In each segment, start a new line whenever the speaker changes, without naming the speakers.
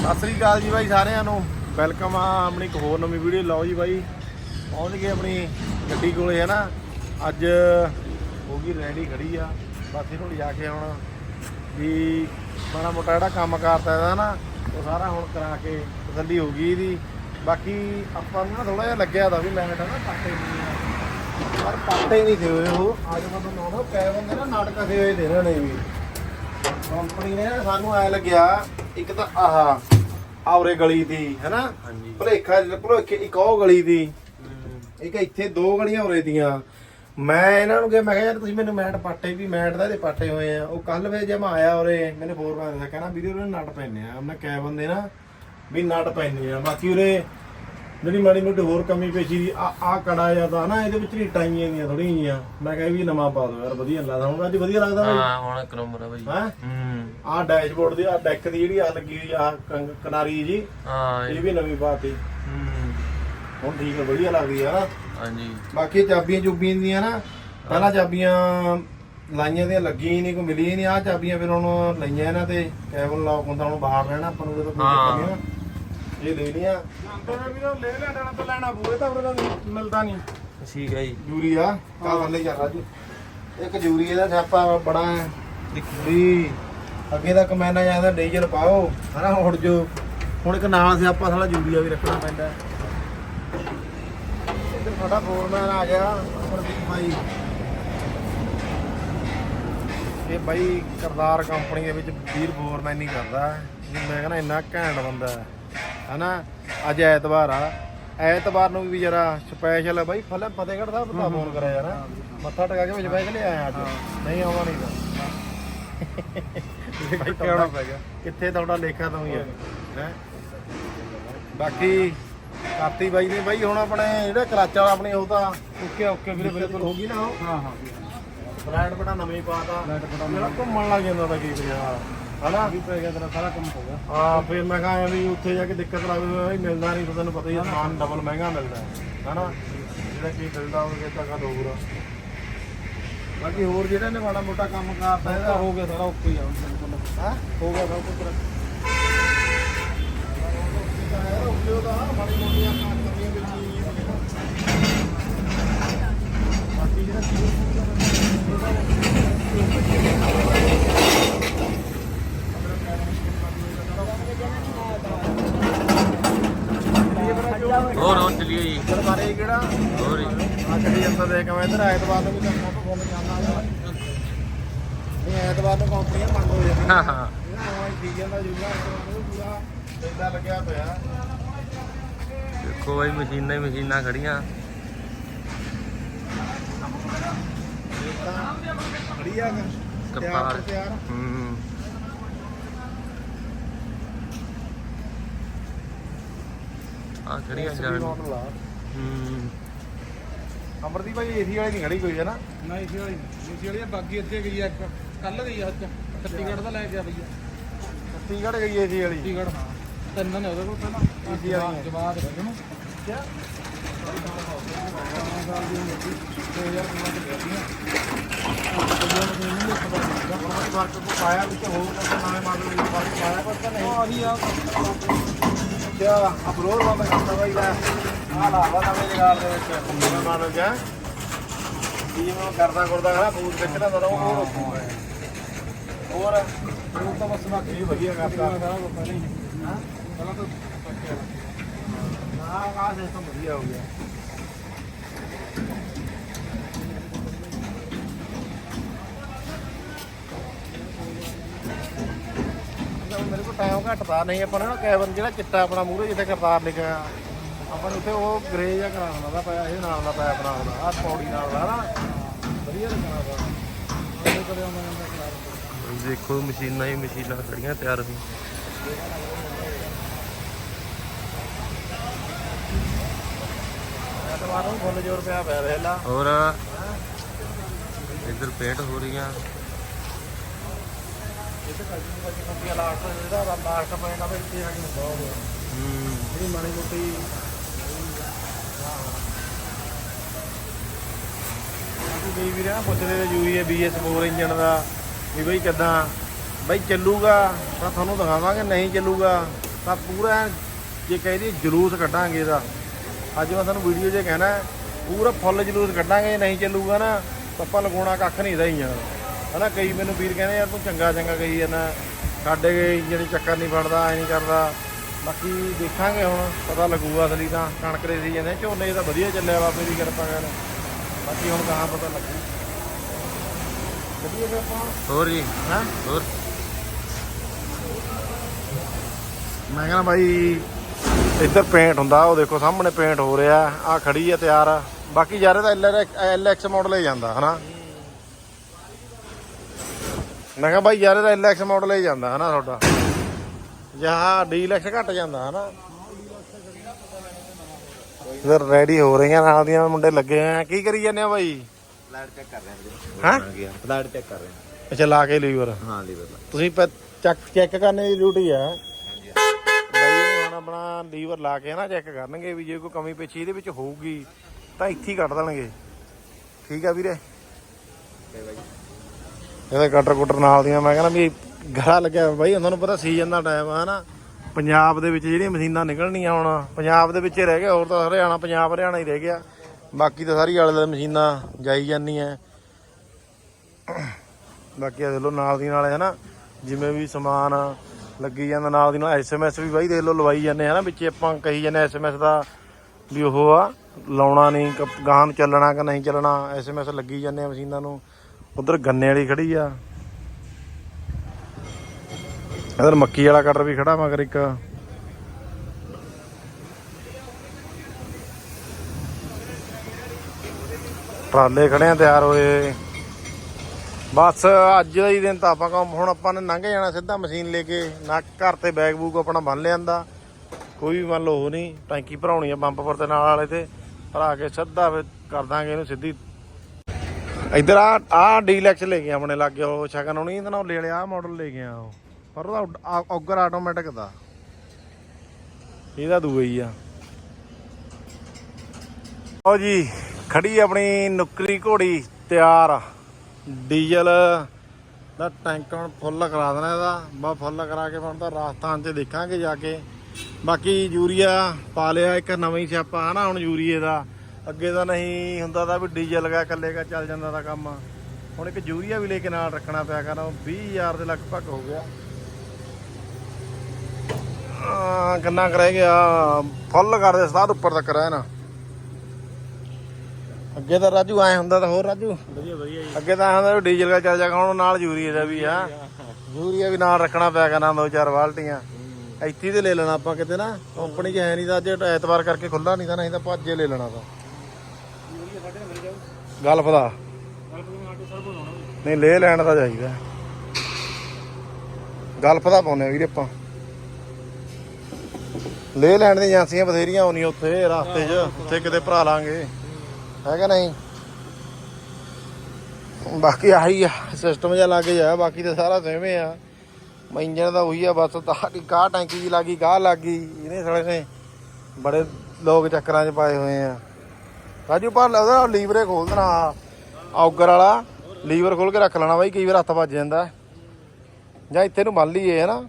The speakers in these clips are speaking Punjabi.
ਸਤਿ ਸ੍ਰੀ ਅਕਾਲ ਜੀ ਬਾਈ ਸਾਰਿਆਂ ਨੂੰ। ਵੈਲਕਮ ਆ ਆਪਣੀ ਇੱਕ ਹੋਰ ਨਵੀਂ ਵੀਡੀਓ ਲਓ ਜੀ ਬਾਈ, ਪਹੁੰਚ ਗਏ ਆਪਣੀ ਗੱਡੀ ਕੋਲੇ ਹੈ ਨਾ ਅੱਜ ਹੋ ਗਈ ਰੈਡੀ ਖੜੀ ਆ। ਬਸ ਇਹਨੂੰ ਲਿਜਾ ਕੇ ਹੁਣ ਵੀ ਮਾੜਾ ਮੋਟਾ ਜਿਹੜਾ ਕੰਮ ਕਰਦਾ ਇਹਦਾ ਨਾ ਉਹ ਸਾਰਾ ਹੁਣ ਕਰਾ ਕੇ ਤਸੱਲੀ ਹੋ ਗਈ ਇਹਦੀ। ਬਾਕੀ ਆਪਾਂ ਨੂੰ ਨਾ ਥੋੜਾ ਜਿਹਾ ਲੱਗਿਆ ਤਾਂ ਵੀ ਮੈਂ ਨਾ ਪਾਟੇ ਨਹੀਂ ਆ। ਪਰ ਪਾਟੇ ਨਹੀਂ ਥੇ ਹੋਏ ਉਹ। ਅੱਜ ਮੈਂ ਤੁਹਾਨੂੰ ਆਉਣਾ ਪੈ ਬੰਦੇ ਨਾ ਨਾਟਕ ਦੇ ਹੋਏ ਦੇ ਇਹਨਾਂ ਨੇ ਵੀ। ਕੰਪਨੀ ਨੇ ਨਾ ਸਾਨੂੰ ਐ ਲੱਗਿਆ ਇੱਕ ਤਾਂ ਆਹ ਆਉਰੇ ਗਲੀ ਦੀ ਹੈਨਾ?
ਹਾਂਜੀ।
ਭਲੇਖਾ ਭਲੇਖੇ ਇੱਕ ਉਹ ਗਲੀ ਦੀ। ਇੱਕ ਇੱਥੇ ਦੋ ਗਲੀਆਂ ਉਰੇ ਦੀਆਂ। ਮੈਂ ਇਹਨਾਂ ਨੂੰ ਕਿਹਾ ਮੈਂ ਕਿਹਾ ਯਾਰ ਤੁਸੀਂ ਮੈਨੂੰ ਮੈਟ ਪਾਟੇ ਵੀ ਮੈਟ ਦਾ ਇਹਦੇ ਪਾਟੇ ਹੋਏ ਆ। ਉਹ ਕੱਲ ਵੇ ਜੇ ਮੈਂ ਆਇਆ ਉਰੇ ਮੈਨੂੰ ਫੋਰ ਮੈਂ ਦੱਸਿਆ ਕਹਿੰਦਾ ਵੀਰੇ ਉਹਨੇ ਨਟ ਪੈਨੇ ਆ। ਮੈਂ ਕਹਿ ਬੰਦੇ ਨਾ ਵੀ ਨਟ ਪੈਨੇ ਆ। ਬਾਕੀ ਉਰੇ ਜਿਹੜੀ ਮਾੜੀ ਮੋਟੀ ਹੋਰ ਕਮੀ ਪੇਸ਼ੀ ਆ ਆ ਕੜਾ ਜ਼ਿਆਦਾ ਨਾ ਇਹਦੇ ਵਿੱਚ ਰੀਟਾਂ ਹੀ ਦੀਆਂ ਥੋੜੀਆਂ ਜਿਹੀਆਂ। ਮੈਂ ਕਿਹਾ ਵੀ ਨਵਾਂ ਪਾ ਦੋ ਯਾਰ ਵਧੀਆ ਲੱਗਦਾ। ਹੁਣ ਅੱਜ ਵਧੀਆ ਲੱਗਦਾ ਬਾਈ।
ਹਾਂ ਹੁਣ ਇੱਕ ਨੰਬਰ ਆ ਬਾਈ।
ਹੈਂ?
ਹੂੰ।
ਆਹ ਡੈਸ਼ਬੋਰਡ ਦੀ ਆ ਡੈਕ ਦੀ ਜਿਹੜੀ ਆ ਲੱਗੀ ਹੋਈ ਆ ਕਿਨਾਰੀ ਜੀ
ਹਾਂ
ਇਹ ਵੀ ਨਵੀਂ ਪਾਤੀ।
ਹੂੰ।
ਹੁਣ ਠੀਕ ਹੈ ਵਧੀਆ ਲੱਗਦੀ ਆ ਨਾ।
ਹਾਂਜੀ।
ਬਾਕੀ ਚਾਬੀਆਂ ਚੁੱਬੀਆਂ ਦੀਆਂ ਨਾ ਪਹਿਲਾਂ ਚਾਬੀਆਂ ਲਾਈਆਂ ਦੀਆਂ ਲੱਗੀਆਂ ਹੀ ਨਹੀਂ ਕੋਈ ਮਿਲੀ ਨਹੀਂ। ਆ ਚਾਬੀਆਂ ਫਿਰ ਹੁਣ ਲਈਆਂ ਇਹਨਾਂ ਤੇ ਕੈਬਨ ਲੌਕ ਹੁੰਦਾ ਹੁਣ ਬਾਹਰ ਰਹਿਣਾ ਆਪਾਂ ਨੂੰ ਜਦੋਂ ਕੋਈ। ਦਿੱਕਤ ਨਹੀਂ ਨਾ। ਇਹ ਲੈ ਲੀਆਂ ਅੰਦਰ ਵੀ ਤਾਂ ਲੈ ਲੈਣਾ ਤਾਂ ਲੈਣਾ ਪੂਰੇ ਤਾਂ ਉਹਦਾ ਮਿਲਦਾ ਨਹੀਂ।
ਠੀਕ ਹੈ ਜੀ।
ਜੂਰੀ ਆ ਕਾ ਥੱਲੇ ਚੱਲ ਰਾਜੂ ਇੱਕ ਜੂਰੀ ਇਹਦਾ ਛਾਪਾ ਬੜਾ ਹੈ। ਵੀ ਅੱਗੇ ਤੱਕ ਮੈਂ ਨਾ ਜਾਂਦਾ ਡੀਜ਼ਲ ਪਾਓ ਹਨਾ ਉੜ ਜੋ ਹੁਣ ਇੱਕ ਨਾਲ ਸਿਆਪਾ ਸਾਲਾ ਜੂਰੀਆ ਵੀ ਰੱਖਣਾ ਪੈਂਦਾ ਹੈ। ਇੱਧਰ ਸਾਡਾ ਫੋਰਮੈਨ ਆ ਗਿਆ ਅਮਰਦੀਪ ਭਾਈ ਇਹ ਬਾਈ ਕਰਦਾਰ ਕੰਪਨੀ ਦੇ ਵਿੱਚ ਵੀਰ ਫੋਰਮੈਨ ਹੀ ਕਰਦਾ ਹੈ। ਜੀ ਮੈਂ ਕਹਿੰਦਾ ਇੰਨਾ ਘੈਂਟ ਬੰਦਾ ਹੈ। ਹਨਾ? ਅੱਜ ਐਤਵਾਰ ਆ। ਐਤਵਾਰ ਨੂੰ ਵੀ ਜਰਾ ਸਪੈਸ਼ਲ ਬਾਈ। ਫਲੇ ਫਤਿਹਗੜ੍ਹ ਸਾਹਿਬ ਦਾ ਫੋਨ ਕਰਿਆ ਯਾਰ। ਮੱਥਾ ਟਕਾ ਕੇ ਵਿੱਚ ਬੈਠ ਕੇ ਲਿਆਇਆ ਅੱਜ। ਨਹੀਂ ਆਉਣਾ ਨਹੀਂ ਤਾਂ। ਕਿੱਥੇ ਆਉਣਾ ਪੈ ਗਿਆ? ਕਿੱਥੇ ਤੁਹਾਡਾ ਲੇਖਾ ਤੋਂ ਹੀ ਹੈ ਹੈ? ਬਾਕੀ ਕਾਤੀ ਬਾਈ ਨੇ ਬਾਈ ਹੁਣ ਆਪਣੇ ਜਿਹੜਾ ਕਰਾਚਾ ਵਾਲਾ ਆਪਣੀ ਉਹ ਤਾਂ ਓਕੇ ਓਕੇ ਵੀਰੇ ਬਿਲਕੁਲ। ਹੋ ਗਈ ਨਾ ਉਹ।
ਹਾਂ ਹਾਂ।
ਫਲੈਟ ਬਟਾ ਨਵੇਂ ਪਾਤਾ। ਜਿਹੜਾ ਘੁੰਮਣ ਲੱਗ ਜਾਂਦਾ ਤਾਂ ਕੀ ਪੰਜਾਬ ਹਨਾ?
ਵੀ ਪੈ ਗਿਆ ਤੇਰਾ ਸਾਰਾ ਕੰਮ ਹੋ ਗਿਆ।
ਹਾਂ ਫਿਰ ਮੈਂ ਕਹਾਂ ਵੀ ਉੱਥੇ ਜਾ ਕੇ ਦਿੱਕਤ ਲੱਗਦੀ ਹੈ ਮਿਲਦਾ ਨਹੀਂ ਤੁਹਾਨੂੰ ਪਤਾ ਹੀ ਹੈ ਸਮਾਨ ਡਬਲ ਮਹਿੰਗਾ ਮਿਲਦਾ ਹੈ ਹਨਾ? ਜਿਹੜਾ ਕੀ ਮਿਲਦਾ ਹੋਵੇ ਤਾਂ ਕਾ ਹੋਰ ਬਾਕੀ ਹੋਰ ਜਿਹੜਾ ਨੇ ਮਾੜਾ ਮੋਟਾ ਕੰਮ ਕਰਦਾ ਇਹਦਾ
ਹੋ ਗਿਆ ਸਾਰਾ ਓਕੇ ਆ ਹੁਣ
ਹਾਂ?
ਹੋ ਗਿਆ ਸਭ ਕੁਝ ਤੇਰਾ।
ਹੋਰ ਹੋਰ ਚਲਿਏ ਜੀ।
ਬਾਰੇ ਕਿਹੜਾ?
ਹੋਰ ਜੀ।
ਆ ਗੱਡੀ ਅੰਦਰ ਦੇ ਕੇ ਮੈਂ ਇੱਧਰ ਐਤਵਾਰ ਨੂੰ ਵੀ ਕਰਨਾ ਤਾਂ ਫੁੱਲ ਜਾਣਾ। ਨਹੀਂ ਐਤਵਾਰ ਨੂੰ ਕੰਪਨੀਆਂ ਬੰਦ ਹੋ ਜਾਂਦੀਆਂ।
ਹਾਂ ਹਾਂ।
ਨਵਾਂ ਸੀਜ਼ਨ ਦਾ ਜੁਗਾ ਪੂਰਾ ਲੈਂਦਾ ਲੱਗਿਆ ਪਿਆ
ਦੇਖੋ ਬਾਈ ਮਸ਼ੀਨਾਂ ਹੀ ਮਸ਼ੀਨਾਂ ਖੜੀਆਂ।
ਇਹ ਤਾਂ ਖੜੀ ਆ ਤਿਆਰ
ਕਪਾਰ
ਤੇ ਤਿਆਰ।
ਹੂੰ। ਆ ਖੜੀਆਂ
SB
ਜਾਣ
model ਆ
ਹੂੰ।
ਅਮਰਦੀਪ ਭਾਈ ਏਸੀ ਵਾਲੀ ਨਹੀਂ ਖੜੀ ਕੋਈ ਹੈ ਨਾ?
ਨਾ ਇਸੇ ਵਾਲੀ ਇਸੇ ਵਾਲੀ ਆ, ਬਾਕੀ ਇੱਥੇ ਗਈ ਆ ਇੱਕ। ਕੱਲ ਗਈ ਆ ਅੱਜ। ਛੱਤੀਗੜ੍ਹ ਦਾ ਲੈ ਕੇ ਆ ਬਈਆ
ਛੱਤੀਗੜ੍ਹ ਗਈ ਏਸੀ ਵਾਲੀ।
ਛੱਤੀਗੜ੍ਹ ਹਾਂ। ਤਿੰਨ ਨੇ ਉਹਦੇ ਕੋਲ ਪਹਿਲਾਂ।
ਇਸੇ ਵਾਲੀ।
ਜਵਾਬ ਦੇ ਉਹਨੂੰ
ਕਿਆ? ਫ਼ਰਕ ਕੋ ਪਾਇਆ ਵਿੱਚ ਹੋਰ ਨਵੇਂ ਮਾਡਲ ਵਿੱਚ ਫ਼ਰਕ ਪਾਇਆ ਪਰ ਨਹੀਂ
ਆਹੀ ਆ
ਕਿਆ ਅਪਲੋਡ ਬੰਦ ਕਰਦਾ ਬਾਈ ਲੈ ਆ। ਲਾ ਵਾ ਨਵੇਂ ਜਗਾੜ ਦੇ ਵਿੱਚ। ਨਵੇਂ ਮਾਡਲ ਚ ਕੀ ਮੈਂ ਕਰਦਾ ਕਰਦਾ ਹੈ ਨਾ ਫੂਡ ਵਿੱਚ ਨਾ ਦਰੋਂ ਹੋਰ ਰੱਖੂਗਾ ਹੋਰ ਉਹ ਤਾਂ ਬਸ ਬਾਕੀ ਵੀ ਵਧੀਆ ਕਰਦਾ।
ਸਾਰਾ ਕੁਝ ਪਹਿਲਾਂ ਹੀ?
ਹਾਂ
ਪਹਿਲਾਂ ਤਾਂ ਪੱਕਿਆ
ਆਹ ਆਹ ਸਿਸਟਮ ਵਧੀਆ ਹੋ ਗਿਆ। ਟਾਈਮ ਘਟਦਾ ਨਹੀਂ ਆਪਾਂ ਨਾ ਕੈਬਨ ਜਿਹੜਾ ਚਿੱਟਾ ਆਪਣਾ ਮੂਹਰੇ ਜਿੱਥੇ ਕਰਤਾਰ ਲਿਖਿਆ ਆਪਾਂ ਨੂੰ ਉੱਥੇ ਉਹ ਗ੍ਰੇ ਜਿਹਾ ਕਰਾਉਣਾ ਦਾ ਪਿਆ ਇਹ ਨਾਲ ਦਾ ਪਿਆ ਆਪਣਾ ਉਹਦਾ ਆਹ ਪੌੜੀ ਨਾਲ ਦਾ ਨਾ। ਵਧੀਆ ਲੱਗਣਾ ਦਾ
ਆਉਂਦਾ ਜਾਂਦਾ ਖਿਲਾਰ
ਦੇਖੋ ਮਸ਼ੀਨਾਂ ਹੀ ਮਸ਼ੀਨਾਂ ਖੜੀਆਂ ਤਿਆਰ ਹੋਈ
ਐਤਵਾਰ ਨੂੰ ਫੁੱਲ ਜੋਰ ਪਿਆ ਪਿਆ ਵੇਲਾ
ਹੋਰ ਇੱਧਰ ਪੇਂਟ ਹੋ ਰਹੀਆਂ।
ਵੀ ਇੱਥੇ ਆ ਕੇ ਹੁੰਦਾ ਉਹ
ਹੂੰ।
ਜਿਹੜੀ ਮਾੜੀ ਮੋਟੀ ਬਾਕੀ ਕਈ ਵੀਰੇ ਨਾ ਪੁੱਛਦੇ ਨੇ ਯੂਰੀਆ BS4 ਇੰਜਨ ਦਾ ਵੀ ਬਈ ਕਿਦਾਂ? ਬਈ ਚੱਲੂਗਾ ਤਾਂ ਤੁਹਾਨੂੰ ਦਿਖਾਵਾਂਗੇ ਨਹੀਂ ਚੱਲੂਗਾ ਤਾਂ ਪੂਰਾ ਜੇ ਕਹਿ ਦਈਏ ਜਲੂਸ ਕੱਢਾਂਗੇ ਇਹਦਾ। ਅੱਜ ਮੈਂ ਤੁਹਾਨੂੰ ਵੀਡੀਓ 'ਚ ਕਹਿਣਾ ਹੈ, ਪੂਰਾ ਫੁੱਲ ਜਲੂਸ ਕੱਢਾਂਗੇ ਨਹੀਂ ਚੱਲੂਗਾ ਨਾ ਤਾਂ ਆਪਾਂ ਲਗਾਉਣਾ ਕੱਖ ਨਹੀਂ ਰਹੀ ਯਾਰ ਹਨਾ, ਕਈ ਮੈਨੂੰ ਵੀਰ ਕਹਿੰਦੇ ਯਾਰ ਤੂੰ ਚੰਗਾ ਚੰਗਾ ਕਹੀ ਜਾਂਦਾ, ਸਾਡੇ ਜਿਹੜੀ ਚੱਕਰ ਨਹੀਂ ਫੜਦਾ, ਐ ਨਹੀਂ ਕਰਦਾ। ਬਾਕੀ ਦੇਖਾਂਗੇ ਹੁਣ, ਪਤਾ ਲੱਗੂਗਾ ਅਸਲੀ ਤਾਂ, ਕਣਕ ਦੇ ਸੀ ਜਾਂਦੇ ਝੋਨੇ ਤਾਂ ਵਧੀਆ ਚੱਲਿਆ ਬਾਬੇ ਦੀ ਕਿਰਪਾ ਨਾਲ। ਬਾਕੀ ਹੁਣ ਕਹਾਂ ਪਤਾ ਲੱਗੂ। ਵਧੀਆ ਆਪਾਂ।
ਹੋਰ ਜੀ,
ਹੈਂ?
ਹੋਰ?
ਮੈਂ ਕਹਿੰਦਾ ਬਾਈ, ਇੱਧਰ ਪੇਂਟ ਹੁੰਦਾ, ਉਹ ਦੇਖੋ ਸਾਹਮਣੇ ਪੇਂਟ ਹੋ ਰਿਹਾ ਆ ਖੜੀ ਹੈ ਤਿਆਰ। ਬਾਕੀ ਯਾਰ ਇਹਦਾ ਐਲਐਕਸ ਮਾਡਲ ਹੀ ਜਾਂਦਾ, ਹਨਾ? ਮੈਂ ਕਿਹਾ ਬਾਈ ਯਾਰ ਇਹਦਾ ਐਲਐਕਸ ਮਾਡਲ ਹੀ ਜਾਂਦਾ ਹਨਾ ਤੁਹਾਡਾ। ਜਾਂ ਡੀਲੈਕਸ ਘਟ ਜਾਂਦਾ ਹਨਾ। ਇਧਰ ਰੈਡੀ ਹੋ ਰਹੀਆਂ ਨਾਲ ਦੀਆਂ ਮੁੰਡੇ ਲੱਗੇ ਆ। ਕੀ ਕਰੀ ਜਾਂਦੇ ਆ ਬਾਈ?
ਫਲੈਟ ਚੈੱਕ ਕਰ ਰਹੇ
ਹੈਂ?
ਹਾਂ? ਫਲੈਟ ਚੈੱਕ ਕਰ ਰਹੇ ਹਾਂ।
ਅੱਛਾ ਲਾ ਕੇ ਲੀਵਰ
ਹਾਂ ਲੀਵਰ
ਤੁਸੀਂ ਚੱਕ ਚੈੱਕ ਕਰਨੇ ਦੀ ਡਿਊਟੀ ਆ। ਬਾਈ ਨੇ ਹੁਣ ਆਪਣਾ ਲੀਵਰ ਲਾ ਕੇ ਨਾ ਚੈੱਕ ਕਰਨਗੇ ਵੀ ਜੇ ਕੋਈ ਕਮੀ ਪੇਸ਼ੀ ਇਹਦੇ ਵਿੱਚ ਹੋਊਗੀ ਤਾਂ ਇੱਥੇ ਹੀ ਕੱਢ ਦੇਣਗੇ। ਠੀਕ ਆ ਵੀਰੇ?
ਬਾਈ।
ਇਹਦੇ ਕਟਰ ਕੁਟਰ ਨਾਲ ਦੀਆਂ, ਮੈਂ ਕਹਿੰਦਾ ਵੀ ਗੜਾ ਲੱਗਿਆ ਬਾਈ ਉਹਨਾਂ ਨੂੰ ਪਤਾ ਸੀਜ਼ਨ ਦਾ ਟਾਈਮ ਆ, ਹਨਾ? ਪੰਜਾਬ ਦੇ ਵਿੱਚ ਜਿਹੜੀਆਂ ਮਸ਼ੀਨਾਂ ਨਿਕਲਣੀਆਂ ਹੁਣ, ਪੰਜਾਬ ਦੇ ਵਿੱਚ ਹੀ ਰਹਿ ਗਿਆ, ਹੋਰ ਤਾਂ ਹਰਿਆਣਾ, ਪੰਜਾਬ ਹਰਿਆਣਾ ਹੀ ਰਹਿ ਗਿਆ। ਬਾਕੀ ਤਾਂ ਸਾਰੀ ਆਲੇ ਦੁਆਲੇ ਮਸ਼ੀਨਾਂ ਜਾਈ ਜਾਂਦੀਆਂ। ਬਾਕੀ ਆ ਦੇਖ ਲਓ ਨਾਲ ਦੀ ਨਾਲ ਹੈ ਨਾ ਜਿਵੇਂ ਵੀ ਸਮਾਨ ਲੱਗੀ ਜਾਂਦਾ ਨਾਲ ਦੀ ਨਾਲ ਐਸਐਮਐਸ ਵੀ ਬਾਈ ਦੇਖ ਲਓ ਲਵਾਈ ਜਾਂਦੇ, ਹਨਾ? ਵਿੱਚ ਆਪਾਂ ਕਹੀ ਜਾਂਦੇ ਐਸਐਮਐਸ ਦਾ ਵੀ ਉਹ ਆ, ਲਾਉਣਾ ਨਹੀਂ, ਕ- ਚੱਲਣਾ ਕਿ ਨਹੀਂ ਚੱਲਣਾ ਐਸਐਮਐਸ ਲੱਗੀ ਜਾਂਦੇ ਆ ਮਸ਼ੀਨਾਂ ਨੂੰ। ਉਧਰ ਗੰਨੇ ਵਾਲੀ ਖੜੀ ਆ। ਇਧਰ ਮੱਕੀ ਵਾਲਾ ਕਟਰ ਵੀ ਖੜਾ ਮਗਰ ਇੱਕ। ਟਰਾਲੇ ਖੜੇ ਆ ਤਿਆਰ ਹੋਏ। ਬਸ ਅੱਜ ਦਾ ਹੀ ਦਿਨ ਤਾਂ ਆਪਾਂ ਕੰਮ ਹੁਣ ਆਪਾਂ ਨੇ ਲੰਘ ਜਾਣਾ ਸਿੱਧਾ ਮਸ਼ੀਨ ਲੈ ਕੇ। ਨਾ ਘਰ ਤੇ ਬੈਗ ਬੂਗ ਆਪਣਾ ਬੰਨ ਲਿਆਂਦਾ। ਕੋਈ ਵੀ ਮੰਨ ਲਓ ਉਹ ਨਹੀਂ। ਟੈਂਕੀ ਭਰਾਉਣੀ ਆ ਪੰਪ ਪਰ ਤੇ ਨਾਲ ਵਾਲੇ ਤੇ। ਭਰਾ ਕੇ ਸਿੱਧਾ ਫਿਰ ਕਰ ਦਾਂਗੇ ਇਹਨੂੰ ਸਿੱਧੀ ਇੱਧਰ ਆ ਆ ਡੀਲੈਕਸ ਲੈ ਗਏ ਆਪਣੇ ਲੱਗ, ਉਹ ਸ਼ਗਨ ਹੋਣੀ ਇਹਦਾ ਨਾਲ ਲੈ ਲਿਆ ਆ ਮਾਡਲ ਲੈ ਗਿਆ ਉਹ। ਪਰ ਉਹਦਾ ਔਗਰ ਆਟੋਮੈਟਿਕ ਦਾ। ਇਹਦਾ ਦੂਆ ਹੀ ਆ। ਲਓ ਜੀ, ਖੜੀ ਆਪਣੀ ਨੁਕਰੀ ਘੋੜੀ ਤਿਆਰ। ਡੀਜ਼ਲ ਦਾ ਟੈਂਕ ਹੁਣ ਫੁੱਲ ਕਰਾ ਦੇਣਾ ਇਹਦਾ। ਬਾ ਫੁੱਲ ਕਰਾ ਕੇ ਹੁਣ ਤਾਂ ਰਾਜਸਥਾਨ 'ਚ ਦੇਖਾਂਗੇ ਜਾ ਕੇ। ਬਾਕੀ ਯੂਰੀਆ ਪਾ ਲਿਆ, ਇੱਕ ਨਵੀਂ ਹੀ ਸਿਆਪਾ ਹਨਾ ਹੁਣ ਯੂਰੀਏ ਦਾ। ਅੱਗੇ ਤਾਂ ਨਹੀਂ ਹੁੰਦਾ ਤਾਂ ਵੀ ਡੀਜ਼ਲ ਲਗਾ ਕੱਲੇਗਾ ਚੱਲ ਜਾਂਦਾ ਦਾ ਕੰਮ। ਹੁਣ ਇੱਕ ਯੂਰੀਆ ਵੀ ਲੈ ਕੇ ਨਾਲ ਰੱਖਣਾ ਪਿਆ ਕਰਨਾ 20000 ਦੇ ਲਗਭਗ ਹੋ ਗਿਆ। ਆ ਕਿੰਨਾ ਕੁ ਰਹਿ ਗਿਆ? ਫੁੱਲ ਕਰ ਦੇ ਸਤਾਰ ਉੱਪਰ ਤੱਕ ਰਹਿ ਨਾ ਅੱਗੇ ਤਾਂ ਰਾਜੂ ਐ ਹੁੰਦਾ ਤਾਂ ਹੋਰ ਰਾਜੂ।
ਵਧੀਆ ਵਧੀਆ ਜੀ।
ਅੱਗੇ ਤਾਂ ਹੁੰਦਾ ਡੀਜ਼ਲ ਦਾ ਚੱਲ ਜਾਗਾ ਹੁਣ ਨਾਲ ਯੂਰੀਆ ਦਾ ਵੀ ਆ। ਯੂਰੀਆ ਵੀ ਨਾਲ ਰੱਖਣਾ ਪਿਆ ਕਰਨਾ ਦੋ ਚਾਰ ਬਾਲਟੀਆਂ ਇੱਥੇ ਤੇ ਲੈ ਲੈਣਾ ਆਪਾਂ ਕਿਤੇ ਨਾ। ਕੰਪਨੀ 'ਚ ਹੈ ਨਹੀਂ ਤਾਂ ਅੱਜ ਐਤਵਾਰ ਕਰਕੇ ਖੁੱਲਾ ਨਹੀਂ ਤਾਂ ਨਹੀਂ ਤਾਂ ਭੱਜੇ ਲੈ ਲੈਣਾ ਤਾਂ। ਗਲਫ ਦਾ ਨਹੀਂ, ਲੈ ਲੈਣ ਦਾ ਚਾਹੀਦਾ ਗਲਫ ਦਾ ਪਾਉਨੇ ਆ ਵੀਰੇ ਆਪਾਂ। ਲੈ ਲੈਣ ਦੀਆਂ ਏਜੰਸੀਆਂ ਬਥੇਰੀਆਂ ਆਉਣੀਆਂ ਉੱਥੇ, ਰਸਤੇ 'ਚ। ਉੱਥੇ ਕਿਤੇ ਭਰਾ ਲਾਂਗੇ। ਹੈਗਾ ਨਹੀਂ? ਬਾਕੀ ਆਹੀ ਆ ਸਿਸਟਮ ਜਿਹਾ ਲੱਗ ਜਾ ਬਾਕੀ ਤਾਂ ਸਾਰਾ ਸੇਵੇਂ ਆ। ਇੰਜਨ ਦਾ ਉਹੀ ਆ, ਬਸ ਤਾੜੀ ਕਾਹ ਟੈਂਕੀ ਜੀ ਲੱਗੀ ਗਾਹ ਲੱਗੀ ਇਹਨੇ ਸਾਲੇ ਨੇ ਬੜੇ ਲੋਕ ਚੱਕਰਾਂ 'ਚ ਪਾਏ ਹੋਏ ਆ। ਰਾਜੂ, ਪਰ ਉਹਦਾ ਲੀਵਰੇ ਖੋਲ ਦੇਣਾ ਔਗਰ ਵਾਲਾ। ਲੀਵਰ ਖੋਲ ਕੇ ਰੱਖ ਲੈਣਾ ਬਾਈ, ਕਈ ਵਾਰ ਹੱਥ ਵੱਜ ਜਾਂਦਾ। ਜਾਂ ਇੱਥੇ ਨੂੰ ਬੰਨ ਲਈਏ, ਹਨਾ।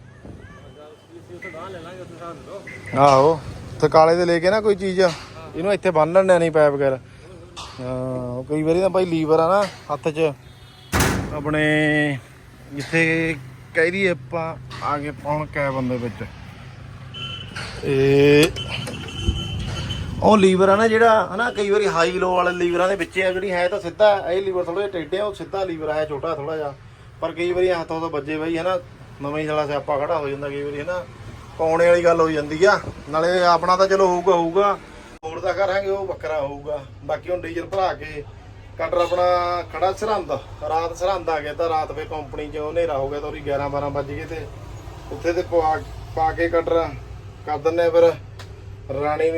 ਆਹੋ ਤੇ ਕਾਲੇ ਦੇ ਲੈ ਕੇ ਨਾ ਕੋਈ ਚੀਜ਼। ਇਹਨੂੰ ਇੱਥੇ ਬੰਨ ਲੈਣਾ ਨਹੀਂ ਪੈਪ ਵਗੈਰਾ ਹਾਂ ਕਈ ਵਾਰੀ ਤਾਂ ਭਾਈ ਲੀਵਰ ਆ ਨਾ, ਹੱਥ 'ਚ। ਆਪਣੇ ਜਿੱਥੇ ਕਹਿ ਦਈਏ ਆਪਾਂ, ਆ ਕੇ ਪਾਉਣ ਕੈਬਨ ਦੇ ਵਿੱਚ। ਇਹ ਉਹ ਲੀਵਰ ਆ ਨਾ ਜਿਹੜਾ, ਹਨਾ, ਕਈ ਵਾਰੀ ਹਾਈ ਲੋ ਵਾਲੇ ਲੀਵਰਾਂ ਦੇ ਵਿੱਚ ਆ, ਜਿਹੜੀ ਹੈ ਤਾਂ ਸਿੱਧਾ, ਇਹ ਲੀਵਰ ਥੋੜਾ ਜਿਹਾ ਟੇਢੇ ਆ, ਉਹ ਸਿੱਧਾ ਲੀਵਰ ਆ ਛੋਟਾ ਥੋੜਾ ਜਿਹਾ। ਪਰ ਕਈ ਵਾਰੀ ਹੱਥੋਂ ਤੋਂ ਵੱਜੇ ਬਈ, ਹਨਾ, ਨਵਾਂ ਹੀ ਸਾਲਾ ਸਿਆਪਾ ਖੜਾ ਹੋ ਜਾਂਦਾ, ਕਈ ਵਾਰੀ, ਹਨਾ ਪਾਉਣੇ ਵਾਲੀ ਗੱਲ ਹੋ ਜਾਂਦੀ ਆ। ਨਾਲੇ ਆਪਣਾ ਤਾਂ ਚਲੋ ਹੋਊਗਾ ਹੋਊਗਾ। ਹੋਰ ਦਾ ਕਰਾਂਗੇ ਉਹ ਵੱਖਰਾ ਹੋਊਗਾ। ਬਾਕੀ ਹੁਣ ਡੀਜ਼ਲ ਭਰਾ ਕੇ ਕਟਰ ਆਪਣਾ ਖੜਾ ਸਰਹੰਦ, ਰਾਤ ਸਰਹੰਦ ਆ ਗਿਆ ਤਾਂ ਰਾਤ ਫੇ ਕੰਪਨੀ ਚ ਹਨੇਰਾ ਹੋ ਗਿਆ ਤਾਂ ਉਹਦੀ 11 12 ਵੱਜ ਗਏ ਤੇ ਉੱਥੇ ਤੇ ਪਵਾ, ਪਾ ਕੇ ਕਟਰ ਕਰ ਦਿੰਨੇ ਫਿਰ। ਰਾਣੀ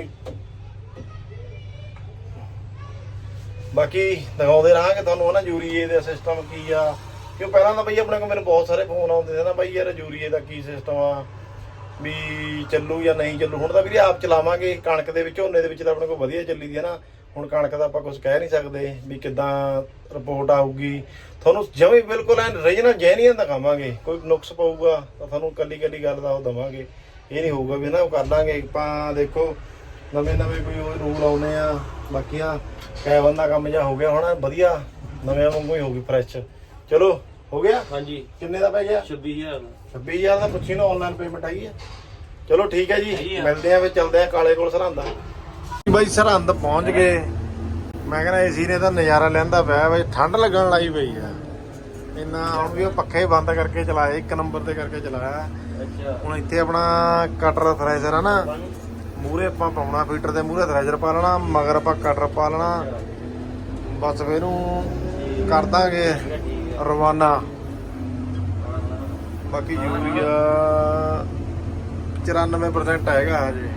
ਬਾਕੀ ਦਿਖਾਉਂਦੇ ਰਹਾਂਗੇ ਤੁਹਾਨੂੰ ਹਨਾ ਯੂਰੀਏ ਦਾ ਸਿਸਟਮ ਕੀ ਆ। ਕਿਉਂ ਪਹਿਲਾਂ ਤਾਂ ਬਈ ਆਪਣੇ ਕੋਲ ਮੈਨੂੰ ਬਹੁਤ ਸਾਰੇ ਫੋਨ ਆਉਂਦੇ ਸੀ ਨਾ ਬਈ ਯਾਰ ਯੂਰੀਏ ਦਾ ਕੀ ਸਿਸਟਮ ਆ, ਵੀ ਚੱਲੂ ਜਾਂ ਨਹੀਂ ਚੱਲੂ। ਹੁਣ ਤਾਂ ਵੀਰੇ ਆਪ ਚਲਾਵਾਂਗੇ, ਕਣਕ ਦੇ ਵਿੱਚ, ਝੋਨੇ ਦੇ ਵਿੱਚ ਤਾਂ ਆਪਣੇ ਕੋਲ ਵਧੀਆ ਚੱਲੀ ਦੀ ਹੈ ਨਾ। ਹੁਣ ਕਣਕ ਦਾ ਆਪਾਂ ਕੁਝ ਕਹਿ ਨਹੀਂ ਸਕਦੇ ਵੀ ਕਿੱਦਾਂ ਰਿਪੋਰਟ ਆਊਗੀ। ਤੁਹਾਨੂੰ ਜਿਵੇਂ ਬਿਲਕੁਲ ਐਨ ਰੀਜਨਲ ਜੈਨੀਅਨ ਦਿਖਾਵਾਂਗੇ, ਕੋਈ ਨੁਕਸ ਪਊਗਾ ਤਾਂ ਤੁਹਾਨੂੰ ਕੱਲੀ ਕੱਲੀ ਗੱਲ ਦਾ ਉਹ ਦਵਾਂਗੇ। ਇਹ ਨਹੀਂ ਹੋਊਗਾ ਵੀ ਨਾ ਉਹ ਕਰ ਲਾਂਗੇ। ਆਪਾਂ ਦੇਖੋ ਨਵੇਂ ਨਵੇਂ ਕੋਈ ਉਹ ਰੂਲ ਆਉਨੇ ਆ ਬਾਕੀ ਆ ਕੈਬਨ ਦਾ ਕੰਮ ਜਾਂ ਹੋ ਗਿਆ ਹੁਣ ਵਧੀਆ ਨਵੇਂ ਵਾਂਗੂ ਹੀ ਹੋਊਗੀ ਫਰੈਸ਼ ਚਲੋ ਹੋ ਗਿਆ?
ਹਾਂਜੀ।
ਕਿੰਨੇ ਦਾ ਪੈ ਗਿਆ?
26000
26000 ਦਾ। ਪੁੱਛੀ ਨਾ ਆਨਲਾਈਨ ਪੇਮੈਂਟ ਆਈ ਹੈ ਚਲੋ ਠੀਕ ਹੈ ਜੀ। ਮਿਲਦੇ ਆ ਫਿਰ ਚੱਲਦੇ ਆ ਕਾਲੇ ਕੋਲ ਸਰਹੰਦ। ਬਾਈ ਸਰਹੰਦ ਪਹੁੰਚ ਗਏ। ਮੈਂ ਕਹਿੰਦਾ ਏਸੀ ਨੇ ਤਾਂ ਨਜ਼ਾਰਾ ਲੈਂਦਾ ਪਿਆ ਬਈ ਠੰਡ ਲੱਗਣ ਲਾਈ ਪਈ ਆ। ਇੰਨਾ ਹੁਣ ਵੀ ਉਹ ਪੱਖੇ ਬੰਦ ਕਰਕੇ ਚਲਾਇਆ ਇੱਕ ਨੰਬਰ ਤੇ ਕਰਕੇ ਚਲਾਇਆ।
ਅੱਛਾ।
ਹੁਣ ਇੱਥੇ ਆਪਣਾ ਕਟਰ ਥ੍ਰੈਸ਼ਰ ਆ ਨਾ। ਮੂਰੇ ਆਪਾਂ ਪਾਉਣਾ ਫੀਟਰ ਦੇ ਮੂਰੇ ਥ੍ਰੈਸ਼ਰ ਪਾ ਲੈਣਾ, ਮਗਰ ਆਪਾਂ ਕਟਰ ਪਾ ਲੈਣਾ। ਬਸ ਫਿਰ ਇਹਨੂੰ ਕਰ ਦਾਂਗੇ ਰਵਾਨਾ। ਬਾਕੀ ਯੂਰੀਆ 94% ਹੈਗਾ ਹਜੇ।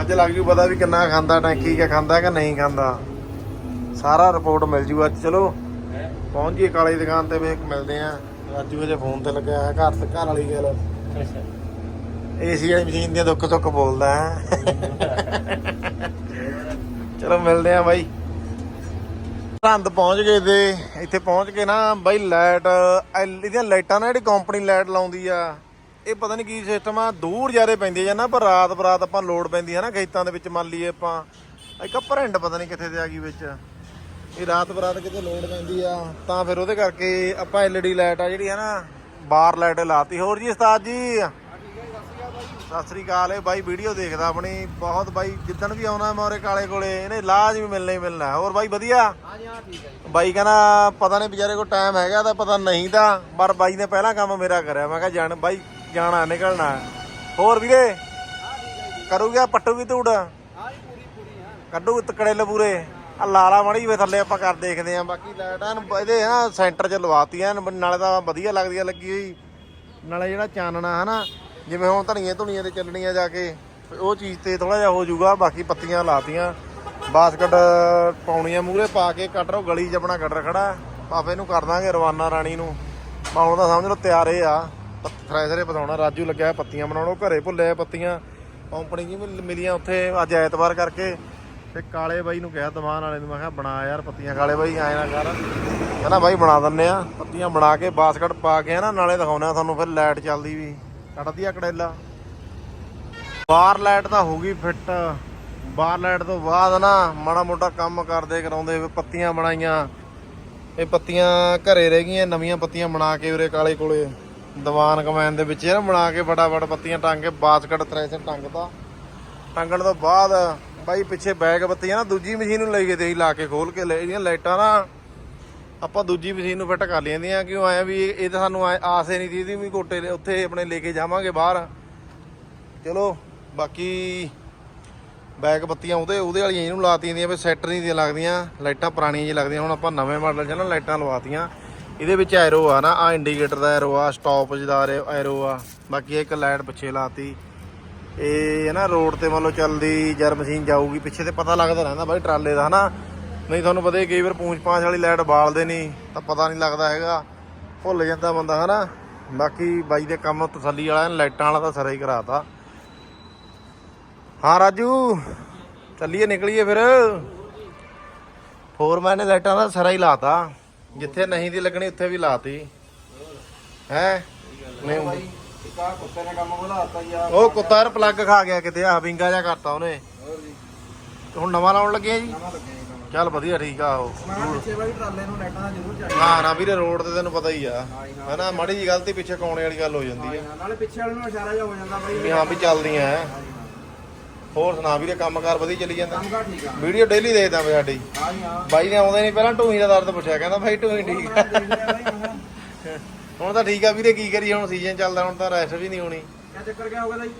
ਅੱਜ ਲੱਗ ਜੂ ਪਤਾ ਵੀ ਕਿੰਨਾ ਖਾਂਦਾ ਟੈਂਕੀ, ਕਿਆ ਖਾਂਦਾ ਕਿ ਨਹੀਂ ਖਾਂਦਾ। ਸਾਰਾ ਰਿਪੋਰਟ ਮਿਲ ਜੂ ਅੱਜ। ਚਲੋ, ਪਹੁੰਚ ਜੀਏ ਕਾਲੇ ਦੁਕਾਨ ਤੇ ਵੇਖ ਮਿਲਦੇ ਆ। ਰਾਜੂ ਅਜੇ ਫੋਨ ਤੇ ਲੱਗਿਆ ਹੈ ਘਰ ਤੇ ਘਰ ਵਾਲੀ ਗੱਲ।
ਅੱਛਾ।
ਏਸੀ ਵਾਲੀ ਮਸ਼ੀਨ ਦੀਆਂ ਦੁੱਖ ਸੁੱਖ ਬੋਲਦਾ ਹੈ। ਚਲੋ ਮਿਲਦੇ ਆ ਬਾਈ। ਸਰਹੰਦ ਪਹੁੰਚ ਗਏ ਤੇ ਇੱਥੇ ਪਹੁੰਚ ਕੇ ਨਾ ਬਾਈ ਲਾਈਟ ਇਹਦੀਆਂ ਲਾਈਟਾਂ ਨਾ ਜਿਹੜੀ ਕੰਪਨੀ ਲਾਈਟ ਲਾਉਂਦੀ ਆ, ਇਹ ਪਤਾ ਨਹੀਂ ਕੀ ਸਿਸਟਮ ਆ, ਦੂਰ ਜਿਆਦੇ ਪੈਂਦੀ ਆ ਨਾ ਪਰ ਰਾਤ ਬਰਾਤ ਆਪਾਂ ਲੋਡ ਪੈਂਦੀ ਹੈ ਨਾ ਖੇਤਾਂ ਦੇ ਵਿੱਚ ਮੰਨ ਲਈਏ ਆਪਾਂ। ਇੱਕ ਭਰਿੰਡ ਪਤਾ ਨਹੀਂ ਕਿੱਥੇ ਤੇ ਆ ਗਈ ਵਿੱਚ। ਇਹ ਰਾਤ ਬਰਾਤ ਕਿਤੇ ਲੋਡ ਪੈਂਦੀ ਆ, ਤਾਂ ਫਿਰ ਉਹਦੇ ਕਰਕੇ ਆਪਾਂ LED ਲਾਈਟ ਆ ਜਿਹੜੀ ਹੈ ਨਾ ਬਾਰ ਲਾਈਟ ਲਾਤੀ। ਹੋਰ ਜੀ ਉਸਤਾਦ ਜੀ ਸਤਿ ਸ੍ਰੀ ਅਕਾਲ ਇਹ ਬਾਈ ਵੀਡੀਓ ਦੇਖਦਾ ਆਪਣੀ ਬਹੁਤ ਬਾਈ ਜਿੱਦਣ ਵੀ ਆਉਣਾ ਮੋਰੇ ਕਾਲੇ ਕੋਲੇ ਇਹਨੇ ਲਾਜ਼ਮੀ ਮਿਲਣਾ ਹੀ ਮਿਲਣਾ। ਹੋਰ ਬਾਈ ਵਧੀਆ?
ਹਾਂਜੀ ਹਾਂ ਠੀਕ ਹੈ
ਬਾਈ ਕਹਿੰਦਾ ਪਤਾ ਨਹੀਂ ਵਿਚਾਰੇ ਕੋਲ ਟਾਈਮ ਹੈਗਾ ਤਾਂ ਪਤਾ ਨਹੀਂ ਤਾਂ ਪਰ ਬਾਈ ਨੇ ਪਹਿਲਾ ਕੰਮ ਮੇਰਾ ਕਰਿਆ। ਮੈਂ ਕਿਹਾ ਜਾਣ ਬਾਈ ਜਾਣਾ ਨਿਕਲਣਾ। ਹੋਰ ਵੀਰੇ? ਕਰੂਗਾ ਪੱਟੂ ਵੀ ਧੂੜ ਕੱਢੂ ਤਕੜੇ ਲਪੂਰੇ ਆ ਲਾਲਾ ਮੜੀ ਵੇ ਥੱਲੇ ਆਪਾਂ ਕਰ ਦੇਖਦੇ ਆਂ ਬਾਕੀ ਲਾਈਟ ਇਹਦੇ ਨਾ ਸੈਂਟਰ 'ਚ ਲਵਾਤੀਆਂ ਨਾਲੇ ਤਾਂ ਵਧੀਆ ਲੱਗਦੀ ਆ ਲੱਗੀ ਹੋਈ। ਨਾਲੇ ਜਿਹੜਾ ਚਾਨਣਾ ਹਨਾ ਜਿਵੇਂ ਹੁਣ ਧਨੀਏ ਧੁਣੀਆਂ ਤੇ ਚੱਲਣੀਆਂ ਜਾ ਕੇ ਉਹ ਚੀਜ਼ ਤੇ ਥੋੜਾ ਜਿਹਾ ਹੋ ਜਾਊਗਾ, ਬਾਕੀ ਪੱਤੀਆਂ ਲਾਤੀਆਂ। ਬਾਸਕਟ ਪਾਉਣੀਆਂ ਮੂਹਰੇ, ਪਾ ਕੇ ਕਟਰੋ ਗਲੀ 'ਚ ਆਪਣਾ ਕਟਰ ਖੜਾ। ਪਾਪੇ ਨੂੰ ਕਰ ਦਾਂਗੇ, ਰਵਾਨਾ ਰਾਣੀ ਨੂੰ। ਪਾਉਣ ਦਾ ਸਮਝ ਲਓ, ਤਿਆਰੇ ਆ। ਫਰੈਸ਼ਰੇ ਪਤਾਉਣਾ, ਰਾਜੂ ਲੱਗਿਆ ਪੱਤੀਆਂ ਬਣਾਉਣ, ਉਹ ਘਰੇ ਭੁੱਲਿਆ ਪੱਤੀਆਂ। ਕੰਪਨੀ ਜੀ ਮਿਲੀਆਂ ਉੱਥੇ ਅੱਜ ਐਤਵਾਰ ਕਰਕੇ। ਤੇ ਕਾਲੇ ਬਾਈ ਨੂੰ ਕਿਹਾ, ਦਵਾਨ ਵਾਲੇ ਨੂੰ, ਮੈਂ ਕਿਹਾ, ਬਣਾ ਯਾਰ ਪੱਤੀਆਂ। ਕਾਲੇ ਬਾਈ ਐਂ ਨਾ ਕਰ। ਕਹਿੰਦਾ, ਬਾਈ ਬਣਾ ਦਿੰਨੇ ਆ। ਪੱਤੀਆਂ ਬਣਾ ਕੇ ਬਾਸਕਟ ਪਾ ਕੇ ਨਾ ਨਾਲੇ ਦਿਖਾਉਨੇ ਆ ਤੁਹਾਨੂੰ, ਫਿਰ ਲਾਈਟ ਚੱਲਦੀ ਵੀ। ਕੱਢਦੀ ਆ ਕੜੇਲਾ ਬਾਰ ਲਾਈਟ ਤਾਂ ਹੋ ਗਈ ਫਿੱਟ। ਬਾਰ ਲਾਈਟ ਤੋਂ ਬਾਅਦ ਨਾ ਮਾੜਾ ਮੋਟਾ ਕੰਮ ਕਰਦੇ ਕਰਾਉਂਦੇ ਪੱਤੀਆਂ ਬਣਾਈਆਂ। ਇਹ ਪੱਤੀਆਂ ਘਰੇ ਰਹਿ ਗਈਆਂ, ਨਵੀਆਂ ਪੱਤੀਆਂ ਬਣਾ ਕੇ ਉਰੇ ਕਾਲੇ ਕੋਲੇ ਦੀਵਾਨ ਕਮੈਨ ਦੇ ਵਿੱਚ ਇਹ ਬਣਾ ਕੇ ਫਟਾਫਟ ਪੱਤੀਆਂ ਟੰਗ ਕੇ ਬਾਸਕਟ ਥ੍ਰੈਸ਼ਰ ਟੰਗਦਾ। ਟੰਗਣ ਤੋਂ ਬਾਅਦ ਬਾਈ ਪਿੱਛੇ ਬੈਗ ਬੱਤੀਆਂ ਨਾ ਦੂਜੀ ਮਸ਼ੀਨ ਨੂੰ ਲੈ ਕੇ ਤੇ ਲਾ ਕੇ ਖੋਲ ਕੇ ਲੈ ਇਹਦੀਆਂ ਲਾਈਟਾਂ ਨਾ ਆਪਾਂ ਦੂਜੀ ਮਸ਼ੀਨ ਨੂੰ ਫਿੱਟ ਕਰ ਲੈਂਦੀਆਂ ਕਿਉਂ ਆਇਆ ਵੀ ਇਹ ਤਾਂ ਸਾਨੂੰ ਆਏ- ਆਸ ਹੀ ਨਹੀਂ ਦੀ ਵੀ ਕੋਟੇ ਉੱਥੇ ਆਪਣੇ ਲੈ ਕੇ ਜਾਵਾਂਗੇ ਬਾਹਰ। ਚਲੋ, ਬਾਕੀ ਬੈਕ ਬੱਤੀਆਂ ਉਹਦੇ ਉਹਦੇ ਵਾਲੀਆਂ ਇਹਨੂੰ ਲਾਤੀਆਂ ਦੀਆਂ, ਵੀ ਸੈੱਟ ਨਹੀਂ ਦੀਆਂ ਲੱਗਦੀਆਂ, ਲਾਈਟਾਂ ਪੁਰਾਣੀਆਂ ਜੀ ਲੱਗਦੀਆਂ, ਹੁਣ ਆਪਾਂ ਨਵੇਂ ਮਾਡਲ 'ਚ ਨਾ ਲਾਈਟਾਂ ਲਵਾਤੀਆਂ ਇਹਦੇ ਵਿੱਚ ਐਰੋ ਆ ਨਾ, ਆ ਇੰਡੀਕੇਟਰ ਦਾ ਐਰੋ ਆ ਸਟਾਪ ਦਾ ਐਰੋ ਆ। ਬਾਕੀ ਇੱਕ ਲਾਈਟ ਪਿੱਛੇ ਲਾਤੀ ਇਹ ਹੈ ਨਾ ਰੋਡ ਤੇ ਮੰਨ ਲਓ ਚੱਲਦੀ ਜਰ ਮਸ਼ੀਨ ਜਾਊਗੀ, ਪਿੱਛੇ ਤੇ ਪਤਾ ਲੱਗਦਾ ਰਹਿੰਦਾ ਬਾਈ, ਟਰਾਲੇ ਦਾ, ਹਨਾ? ਨਹੀਂ, ਤੁਹਾਨੂੰ ਪਤਾ ਹੀ ਕਈ ਵਾਰ ਪੂੰਛ ਪਾਂਛ ਵਾਲੀ ਲਾਈਟ ਬਾਲਦੇ ਨਹੀਂ, ਤਾਂ ਪਤਾ ਨਹੀਂ ਲੱਗਦਾ ਹੈਗਾ। ਭੁੱਲ ਜਾਂਦਾ ਬੰਦਾ, ਹਨਾ? ਬਾਕੀ ਬਾਈ ਦੇ ਕੰਮ ਤਸੱਲੀ ਵਾਲਾ ਲਾਈਟਾਂ ਵਾਲਾ ਤਾਂ ਸਰਾ ਹੀ ਕਰਾਤਾ। ਹਾਂ, ਰਾਜੂ, ਚੱਲੀਏ, ਨਿਕਲੀਏ ਫਿਰ। ਫੋਰਮੈਨ ਨੇ ਲਾਈਟਾਂ ਦਾ ਸਾਰਾ ਹੀ ਲਾਤਾ। ਜਿੱਥੇ ਨਹੀਂ ਦੀ ਲੱਗਣੀ, ਉੱਥੇ ਵੀ ਲਾਤੀ। ਹੈ? ਨਹੀਂ।
ਭਾਈ ਇੱਕ ਕੁੱਤੇ ਨੇ ਕੰਮ ਵਧਾਤਾ ਜੀ
ਉਹ ਕੁੱਤਾ ਯਾਰ ਪਲੱਗ ਖਾ ਗਿਆ ਕਿਤੇ ਆ ਵਿੰਗਾ ਜਿਹਾ ਕਰਤਾ ਉਹਨੇ।
ਹੋਰ ਜੀ
ਹੁਣ ਨਵਾਂ ਲਾਉਣ ਲੱਗੇ ਜੀ
ਲੱਗਿਆ ਜੀ?
ਚੱਲ ਵਧੀਆ ਠੀਕ ਆ ਉਹ।
ਮੈਂ ਕਿਹਾ ਪਿੱਛੇ ਭਾਈ ਟਰਾਲੇ ਨੂੰ ਲਾਈਟਾਂ ਦਾ ਜ਼ਰੂਰ ਚਾਹੀਦਾ
ਹਾਂ ਨਾ ਵੀਰੇ ਰੋਡ ਤੇ ਤੈਨੂੰ ਪਤਾ ਹੀ ਆ। ਹਨਾ ਮਾੜੀ ਜੀ ਗਲਤੀ ਪਿੱਛੇ ਕਾਉਣੇ ਵਾਲੀ ਗੱਲ ਹੋ ਜਾਂਦੀ ਆ।
ਨਾਲੇ ਪਿੱਛੇ ਵਾਲੇ ਨੂੰ ਇਸ਼ਾਰਾ ਜਿਹਾ ਹੋ ਜਾਂਦਾ
ਵੀ ਹਾਂ ਵੀ ਚੱਲਦੀਆਂ ਐ। ਹੋਰ ਸੁਣਾ ਵੀਰੇ ਕੰਮਕਾਰ ਵਧੀਆ ਚੱਲੀ ਜਾਂਦਾ?
ਕੰਮ ਕਾ ਠੀਕ ਆ।
ਵੀਡੀਓ ਡੇਲੀ ਦੇਖਦਾ ਮੈਂ ਸਾਡੀ।
ਹਾਂ ਜੀ ਹਾਂ।
ਬਾਈ ਨੇ ਆਉਂਦੇ ਨਹੀਂ ਪਹਿਲਾਂ ਢੂਹੀ ਦਾ ਦਰਦ ਪੁੱਛਿਆ ਕਹਿੰਦਾ ਭਾਈ ਢੂਹੀ ਠੀਕ ਆ।
ਦੇਖ ਲਿਆ ਭਾਈ ਮੈਂ ਕਿਹਾ,
ਹੁਣ ਤਾਂ ਠੀਕ ਆ ਵੀਰੇ ਕੀ ਕਰੀਏ ਹੁਣ ਸੀਜ਼ਨ ਚੱਲਦਾ ਹੁਣ ਤਾਂ ਰੈਸਟ ਵੀ ਨਹੀਂ ਹੋਣੀ।
ਕਿਆ ਚੱਕਰ ਕਿਆ ਹੋ ਗਿਆ ਜੀ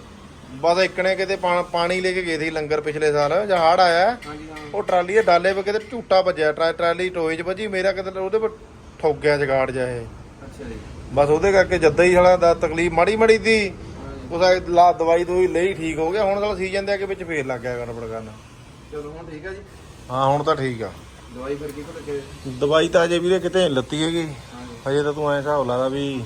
ਬਸ ਇੱਕਣੇ ਕਿਤੇ ਪਾ- ਪਾਣੀ ਲੈ ਕੇ ਗਏ ਸੀ ਲੰਗਰ ਪਿਛਲੇ ਸਾਲ ਜਾਂ ਹੜ ਆਇਆ।
ਹਾਂ ਜੀ ਹਾਂ।
ਉਹ ਟਰਾਲੀ ਦੇ ਡਾਲੇ 'ਤੇ ਕਿਤੇ ਝੂਟਾ ਵੱਜਿਆ ਟਰਾ- ਟਰਾਲੀ ਟੋਏ 'ਚ ਵੱਜੀ ਮੇਰਾ ਕਿਤੇ ਉਹਦੇ 'ਤੇ ਠੋਕ ਗਿਆ ਜਗਾੜ ਜਾ ਇਹ।
ਅੱਛਾ ਜੀ।
ਬਸ ਉਹਦੇ ਕਰਕੇ ਜੱਦਾ ਹੀ ਸਾਲਾ ਦਾ ਤਕਲੀਫ ਮਾੜੀ ਮਾੜੀ ਦੀ। ਉਸ ਲਾ ਦਵਾਈ ਦੋਈ ਲਈ ਠੀਕ ਹੋ ਗਿਆ ਹੁਣ ਤਾਂ ਸੀਜ਼ਨ ਦੇ ਅੱਗੇ ਵਿੱਚ ਫੇਰ ਲੱਗ ਗਿਆ ਗੜਬੜ ਕਰਨ।
ਚਲੋ ਹੁਣ ਠੀਕ ਆ ਜੀ।
ਹਾਂ ਹੁਣ ਤਾਂ ਠੀਕ ਆ।
ਦਵਾਈ ਫਿਰ ਕੀ ਕੋਲ ਕੇ
ਦਵਾਈ ਤਾਂ ਅਜੇ ਵੀਰੇ ਕਿਤੇ ਲੱਤੀ ਹੈਗੀ।
ਹਾਂ ਜੀ
ਅਜੇ ਤਾਂ ਤੂੰ ਐਂ ਹਿਸਾਬ ਲਾਦਾ ਵੀ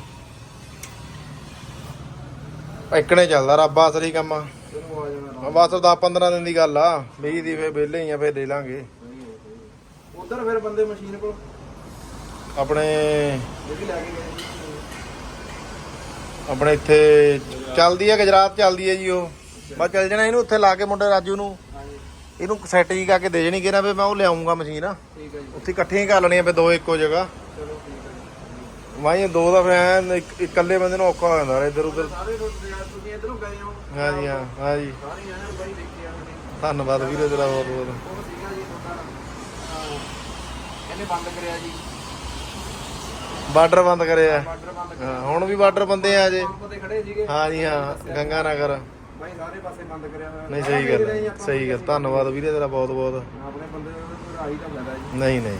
ਇੱਕਣੇ ਚੱਲਦਾ ਰੱਬ ਆਸਰੀ ਕੰਮ।
ਆ
ਬਸ 10 15 ਦਿਨ ਦੀ ਗੱਲ ਆ 20 ਦੀ ਫੇਰ ਵਿਹਲੇ ਹੀ ਆ ਫੇਰ ਲੈ ਲਾਂਗੇ।
ਉਧਰ ਫਿਰ ਬੰਦੇ ਮਸ਼ੀਨ ਕੋਲ?
ਆਪਣੇ
ਲੈ ਕੇ ਗਏ।
ਆਪਣੇ ਇੱਥੇ ਚੱਲਦੀ ਹੈ ਗੁਜਰਾਤ ਚੱਲਦੀ ਹੈ ਜੀ ਉਹ। ਬਸ ਚੱਲ ਜਾਣਾ ਇਹਨੂੰ ਉੱਥੇ ਲਾ ਕੇ ਮੁੰਡੇ ਰਾਜੂ ਨੂੰ। ਇਹਨੂੰ ਸੈੱਟ ਜੀ ਕਰਕੇ ਦੇ ਜਣੀ ਕਿਹਨਾਂ ਵੀ ਮੈਂ ਉਹ ਲਿਆਉਂਗਾ ਮਸ਼ੀਨ।
ਠੀਕ ਹੈ ਜੀ।
ਉੱਥੇ ਇਕੱਠੀਆਂ ਹੀ ਕਰ ਲੈਣੀਆਂ ਫੇ ਦੋ ਇੱਕੋ ਜਗ੍ਹਾ। ਵਾਈ ਦੋ ਦਾ ਇੱਕ- ਇਕੱਲੇ ਬੰਦੇ ਨੂੰ ਔਖਾ ਹੋ ਜਾਂਦਾ ਇੱਧਰ ਉੱਧਰ।
ਸਾਰੇ ਤੁਸੀਂ ਇਧਰੋਂ ਗਏ ਹੋ।
ਹਾਂਜੀ ਹਾਂ ਹਾਂਜੀ।
ਸਾਰੀ ਆਏ ਬਾਈ ਦੇਖੀ ਆ
ਧੰਨਵਾਦ ਵੀਰੇ ਤੇਰਾ ਬਹੁਤ ਬਹੁਤ।
ਉਹ ਸੀਗਾ ਜੀ ਤੁਹਾਡਾ। ਇਹਨੇ ਬੰਦ ਕਰਿਆ ਜੀ।
ਬਾਰਡਰ ਬੰਦ ਕਰਿਆ। ਹਾਂ ਹੁਣ ਵੀ ਬਾਰਡਰ ਬੰਦੇ ਆ ਜੇ।
ਤੇ ਸੀਗੇ।
ਹਾਂਜੀ ਹਾਂ ਗੰਗਾ ਨਗਰ।
ਬਾਈ ਸਾਰੇ ਪਾਸੇ ਬੰਦ ਕਰਿਆ ਹੋਇਆ।
ਨਹੀਂ ਸਹੀ ਗੱਲ ਹੈ, ਸਹੀ ਗੱਲ। ਧੰਨਵਾਦ ਵੀਰੇ ਤੇਰਾ ਬਹੁਤ ਬਹੁਤ।
ਆਪਣੇ ਬੰਦੇ ਨੂੰ ਰਾਹੀ ਤਾਂ ਮਿਲਦਾ ਜੀ।
ਨਹੀਂ ਨਹੀਂ।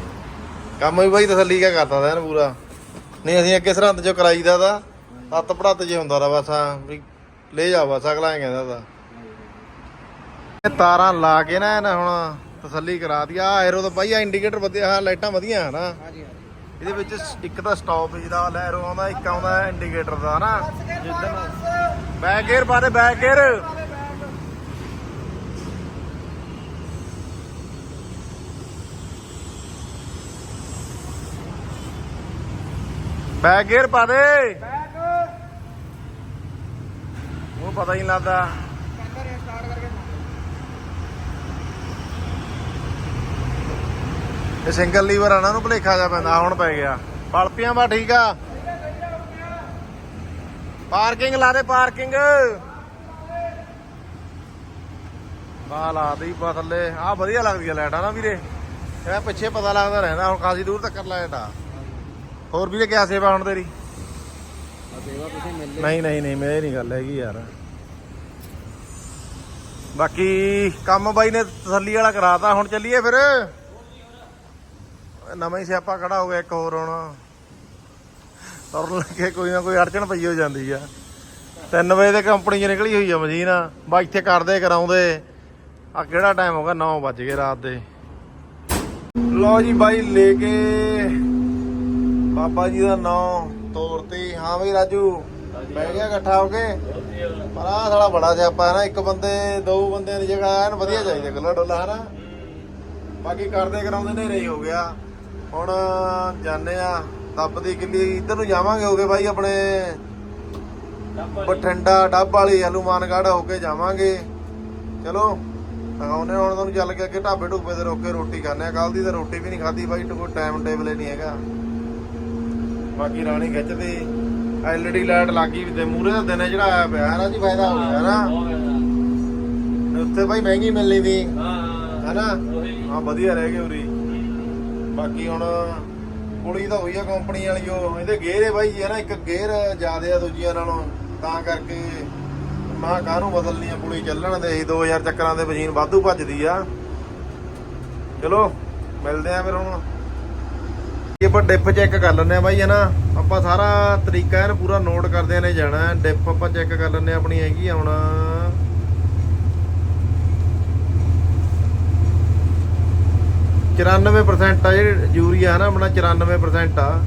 ਕੰਮ ਵੀ ਬਾਈ ਤਸੱਲੀ ਕਾ ਕਰਦਾ ਐਨ ਪੂਰਾ। ਨਹੀਂ ਅਸੀਂ ਅੱਗੇ ਸਰਹੰਦ ਚੋਂ ਕਰਾਈਦਾ ਦਾ ਤੱਤ ਪੜਤ ਜੇ ਹੁੰਦਾ ਦਾ ਬਸ ਆ ਵੀ ਲੈ ਜਾ ਬਸ ਅਗਲਾ ਐਂ ਕਹਿੰਦਾ ਦਾ ਇਹ ਤਾਰਾਂ ਲਾ ਕੇ ਨਾ ਇਹਨਾਂ ਹੁਣ ਤਸੱਲੀ ਕਰਾ ਦਿਆ ਐਰੋ ਤਾਂ ਬਾਈ ਆ ਇੰਡੀਕੇਟਰ ਵਧੀਆ ਆ ਲਾਈਟਾਂ ਵਧੀਆ ਹਨਾ।
ਹਾਂਜੀ
ਇਹਦੇ ਵਿੱਚ ਇੱਕ ਤਾਂ ਸਟਾਪ ਜਿਹਦਾ ਲੈਰੋ ਆਉਂਦਾ ਇੱਕ ਆਉਂਦਾ ਇੰਡੀਕੇਟਰ ਦਾ ਹਨਾ। ਜਿੱਦਾਂ ਨੂੰ ਬੈਕ ਗੇਅਰ ਦੇ ਬੈਕ ਗੇਅਰ। ਬੈਕ ਗੇਅਰ ਪਾ ਦੇ।
ਬੈਕ।
ਉਹ ਪਤਾ ਹੀ ਨਹੀਂ ਲੱਗਦਾ।
ਕੈਮਰਾ ਸਟਾਰਟ ਕਰਕੇ
ਇਹ ਸਿੰਗਲ ਲੀਵਰ ਆ ਨਾ ਨੂੰ ਭਲੇਖਾ ਜਾ ਪੈਂਦਾ ਹੁਣ ਪੈ ਗਿਆ। ਪਲਪੀਆਂ ਬਾ ਠੀਕ ਆ। ਪਾਰਕਿੰਗ ਲਾ ਦੇ ਪਾਰਕਿੰਗ ਬਾ ਲਾ ਦੇ ਥੱਲੇ। ਆ ਵਧੀਆ ਲੱਗਦੀ ਆ ਲਾਈਟ ਆ ਨਾ ਵੀਰੇ। ਇਹ ਪਿੱਛੇ ਪਤਾ ਲੱਗਦਾ ਰਹਿੰਦਾ ਹੁਣ ਕਾਫੀ ਦੂਰ ਤੱਕ ਲਾਈਟ ਆ। ਹੋਰ ਵੀਰੇ ਕਿਆ ਸੇਵਾ ਹੁਣ ਤੇਰੀ?
ਸੇਵਾ ਤੁਸੀਂ ਮਿਲ
ਨਹੀਂ ਨਹੀਂ ਨਹੀਂ ਮੈਂ ਇਹ ਨਹੀਂ ਗੱਲ ਹੈਗੀ ਯਾਰ। ਬਾਕੀ ਕੰਮ ਬਾਈ ਨੇ ਤਸੱਲੀ ਵਾਲਾ ਕਰਾਤਾ ਹੁਣ ਚੱਲੀਏ ਫਿਰ। ਨਵਾਂ ਹੀ ਸਿਆਪਾ ਖੜਾ ਹੋ ਗਿਆ ਇੱਕ ਹੋਰ ਹੁਣ। ਤੁਰਨ ਲੱਗੇ ਕੋਈ ਨਾ ਕੋਈ ਅੜਚਣ ਪਈ ਹੋ ਜਾਂਦੀ ਆ। 3 ਵਜੇ ਦੇ ਕੰਪਨੀ 'ਚ ਨਿਕਲੀ ਹੋਈ ਆ ਮਸ਼ੀਨ। ਬਾ ਇੱਥੇ ਕਰਦੇ ਕਰਾਉਂਦੇ। ਆ ਕਿਹੜਾ ਟਾਈਮ ਹੋ ਗਿਆ 9 ਵੱਜ ਗਏ ਰਾਤ ਦੇ। ਲਓ ਜੀ ਬਾਈ ਲੈ ਕੇ ਬਾਬਾ ਜੀ ਦਾ ਨਾਂ ਤੋਰਤੀ ਹਾਂ ਬਈ ਰਾਜੂ, ਬਹਿ ਗਿਆ ਇਕੱਠਾ ਹੋ ਕੇ। ਪਰ ਆਹ ਸਾਲਾ ਬੜਾ ਸਿਆਪਾ ਹੈ ਨਾ, ਇੱਕ ਬੰਦੇ, ਦੋ ਬੰਦਿਆਂ ਦੀ ਜਗ੍ਹਾ ਐਨ ਵਧੀਆ ਚਾਹੀਦਾ ਗੱਲਾ ਡੋਲਾ, ਹੈ ਨਾ। ਬਾਕੀ ਕਰਦੇ ਕਰਾਉਂਦੇ ਨੇਰੇ ਹੀ ਹੋ ਗਿਆ। ਹੁਣ ਜਾਣੇ ਆ ਦੱਬ ਦੀ ਕਿੱਲੀ ਇੱਧਰ ਨੂੰ ਜਾਵਾਂਗੇ ਹੋਗੇ ਬਾਈ ਆਪਣੇ ਬਠਿੰਡਾ ਡੱਬ ਵਾਲੀ ਹਨੂਮਾਨਗੜ੍ਹ ਹੋ ਕੇ ਜਾਵਾਂਗੇ। ਚਲੋ ਦਿਖਾਉਨੇ ਹੁਣ ਤੁਹਾਨੂੰ ਚੱਲ ਕੇ ਅੱਗੇ, ਢਾਬੇ ਢੁੱਬੇ ਤੇ ਰੋਕ ਕੇ ਰੋਟੀ ਖਾਣੇ ਆ ਕੱਲ ਦੀ ਤਾਂ ਰੋਟੀ ਵੀ ਨਹੀਂ ਖਾਧੀ ਬਾਈ ਕੋਈ ਟਾਈਮ ਟੇਬਲ ਹੀ ਨਹੀਂ ਹੈਗਾ। ਬਾਕੀ ਰਾਣੀ ਖਿੱਚਦੀ। ਐਲਈਡੀ ਲਾਈਟ ਲੱਗੀ ਵੀ ਤੇ ਮੂਰੇ ਦਾ ਦਿਨ ਜਿਹੜਾ ਆਇਆ ਪਿਆ। ਹੈ ਨਾ ਜੀ ਫਾਇਦਾ ਹੋ ਗਿਆ ਨਾ। ਉੱਥੇ ਬਾਈ ਮਹਿੰਗੀ ਮਿਲਣੀ ਦੀ ਹੈਨਾ? ਹਾਂ ਵਧੀਆ ਰਹਿ ਗਏ ਉਰੀ। ਬਾਕੀ ਹੁਣ ਕੁੜੀ ਤਾਂ ਹੋਈ ਆ ਕੰਪਨੀ ਵਾਲੀ ਉਹ। ਇਹਦੇ ਗੇਅਰ ਹੈ ਬਾਈ ਹੈ ਨਾ ਇੱਕ ਗੇਅਰ ਜ਼ਿਆਦੇ ਆ ਦੂਜੀਆਂ ਨਾਲੋਂ। ਤਾਂ ਕਰਕੇ ਮਾਂ ਕਾਹਨੂੰ ਬਦਲਣੀ ਆ ਪੁਲੀ ਚੱਲਣ ਦੇ ਅਸੀਂ 2000 ਚੱਕਰਾਂ ਦੇ ਮਸ਼ੀਨ ਵਾਧੂ ਭੱਜਦੀ ਆ। ਚਲੋ ਮਿਲਦੇ ਆ ਫਿਰ ਹੁਣ। ਆਪਾਂ ਡਿਪ ਚੈੱਕ ਕਰ ਲੈਂਦੇ ਆ ਬਾਈ, ਹੈ ਨਾ? ਆਪਾਂ ਸਾਰਾ ਤਰੀਕਾ ਇਹਨ ਪੂਰਾ ਨੋਟ ਕਰਦੇ ਨੇ ਜਾਣਾ। ਡਿਪ ਆਪਾਂ ਚੈੱਕ ਕਰ ਲੈਂਦੇ ਆ ਆਪਣੀ ਹੈਗੀ ਆ ਹੁਣ। ਚੁਰਾਨਵੇਂ percent ਆ ਜਿਹੜੀ ਯੂਰੀਆ, ਹੈ ਨਾ? ਆਪਣਾ 94% ਆ।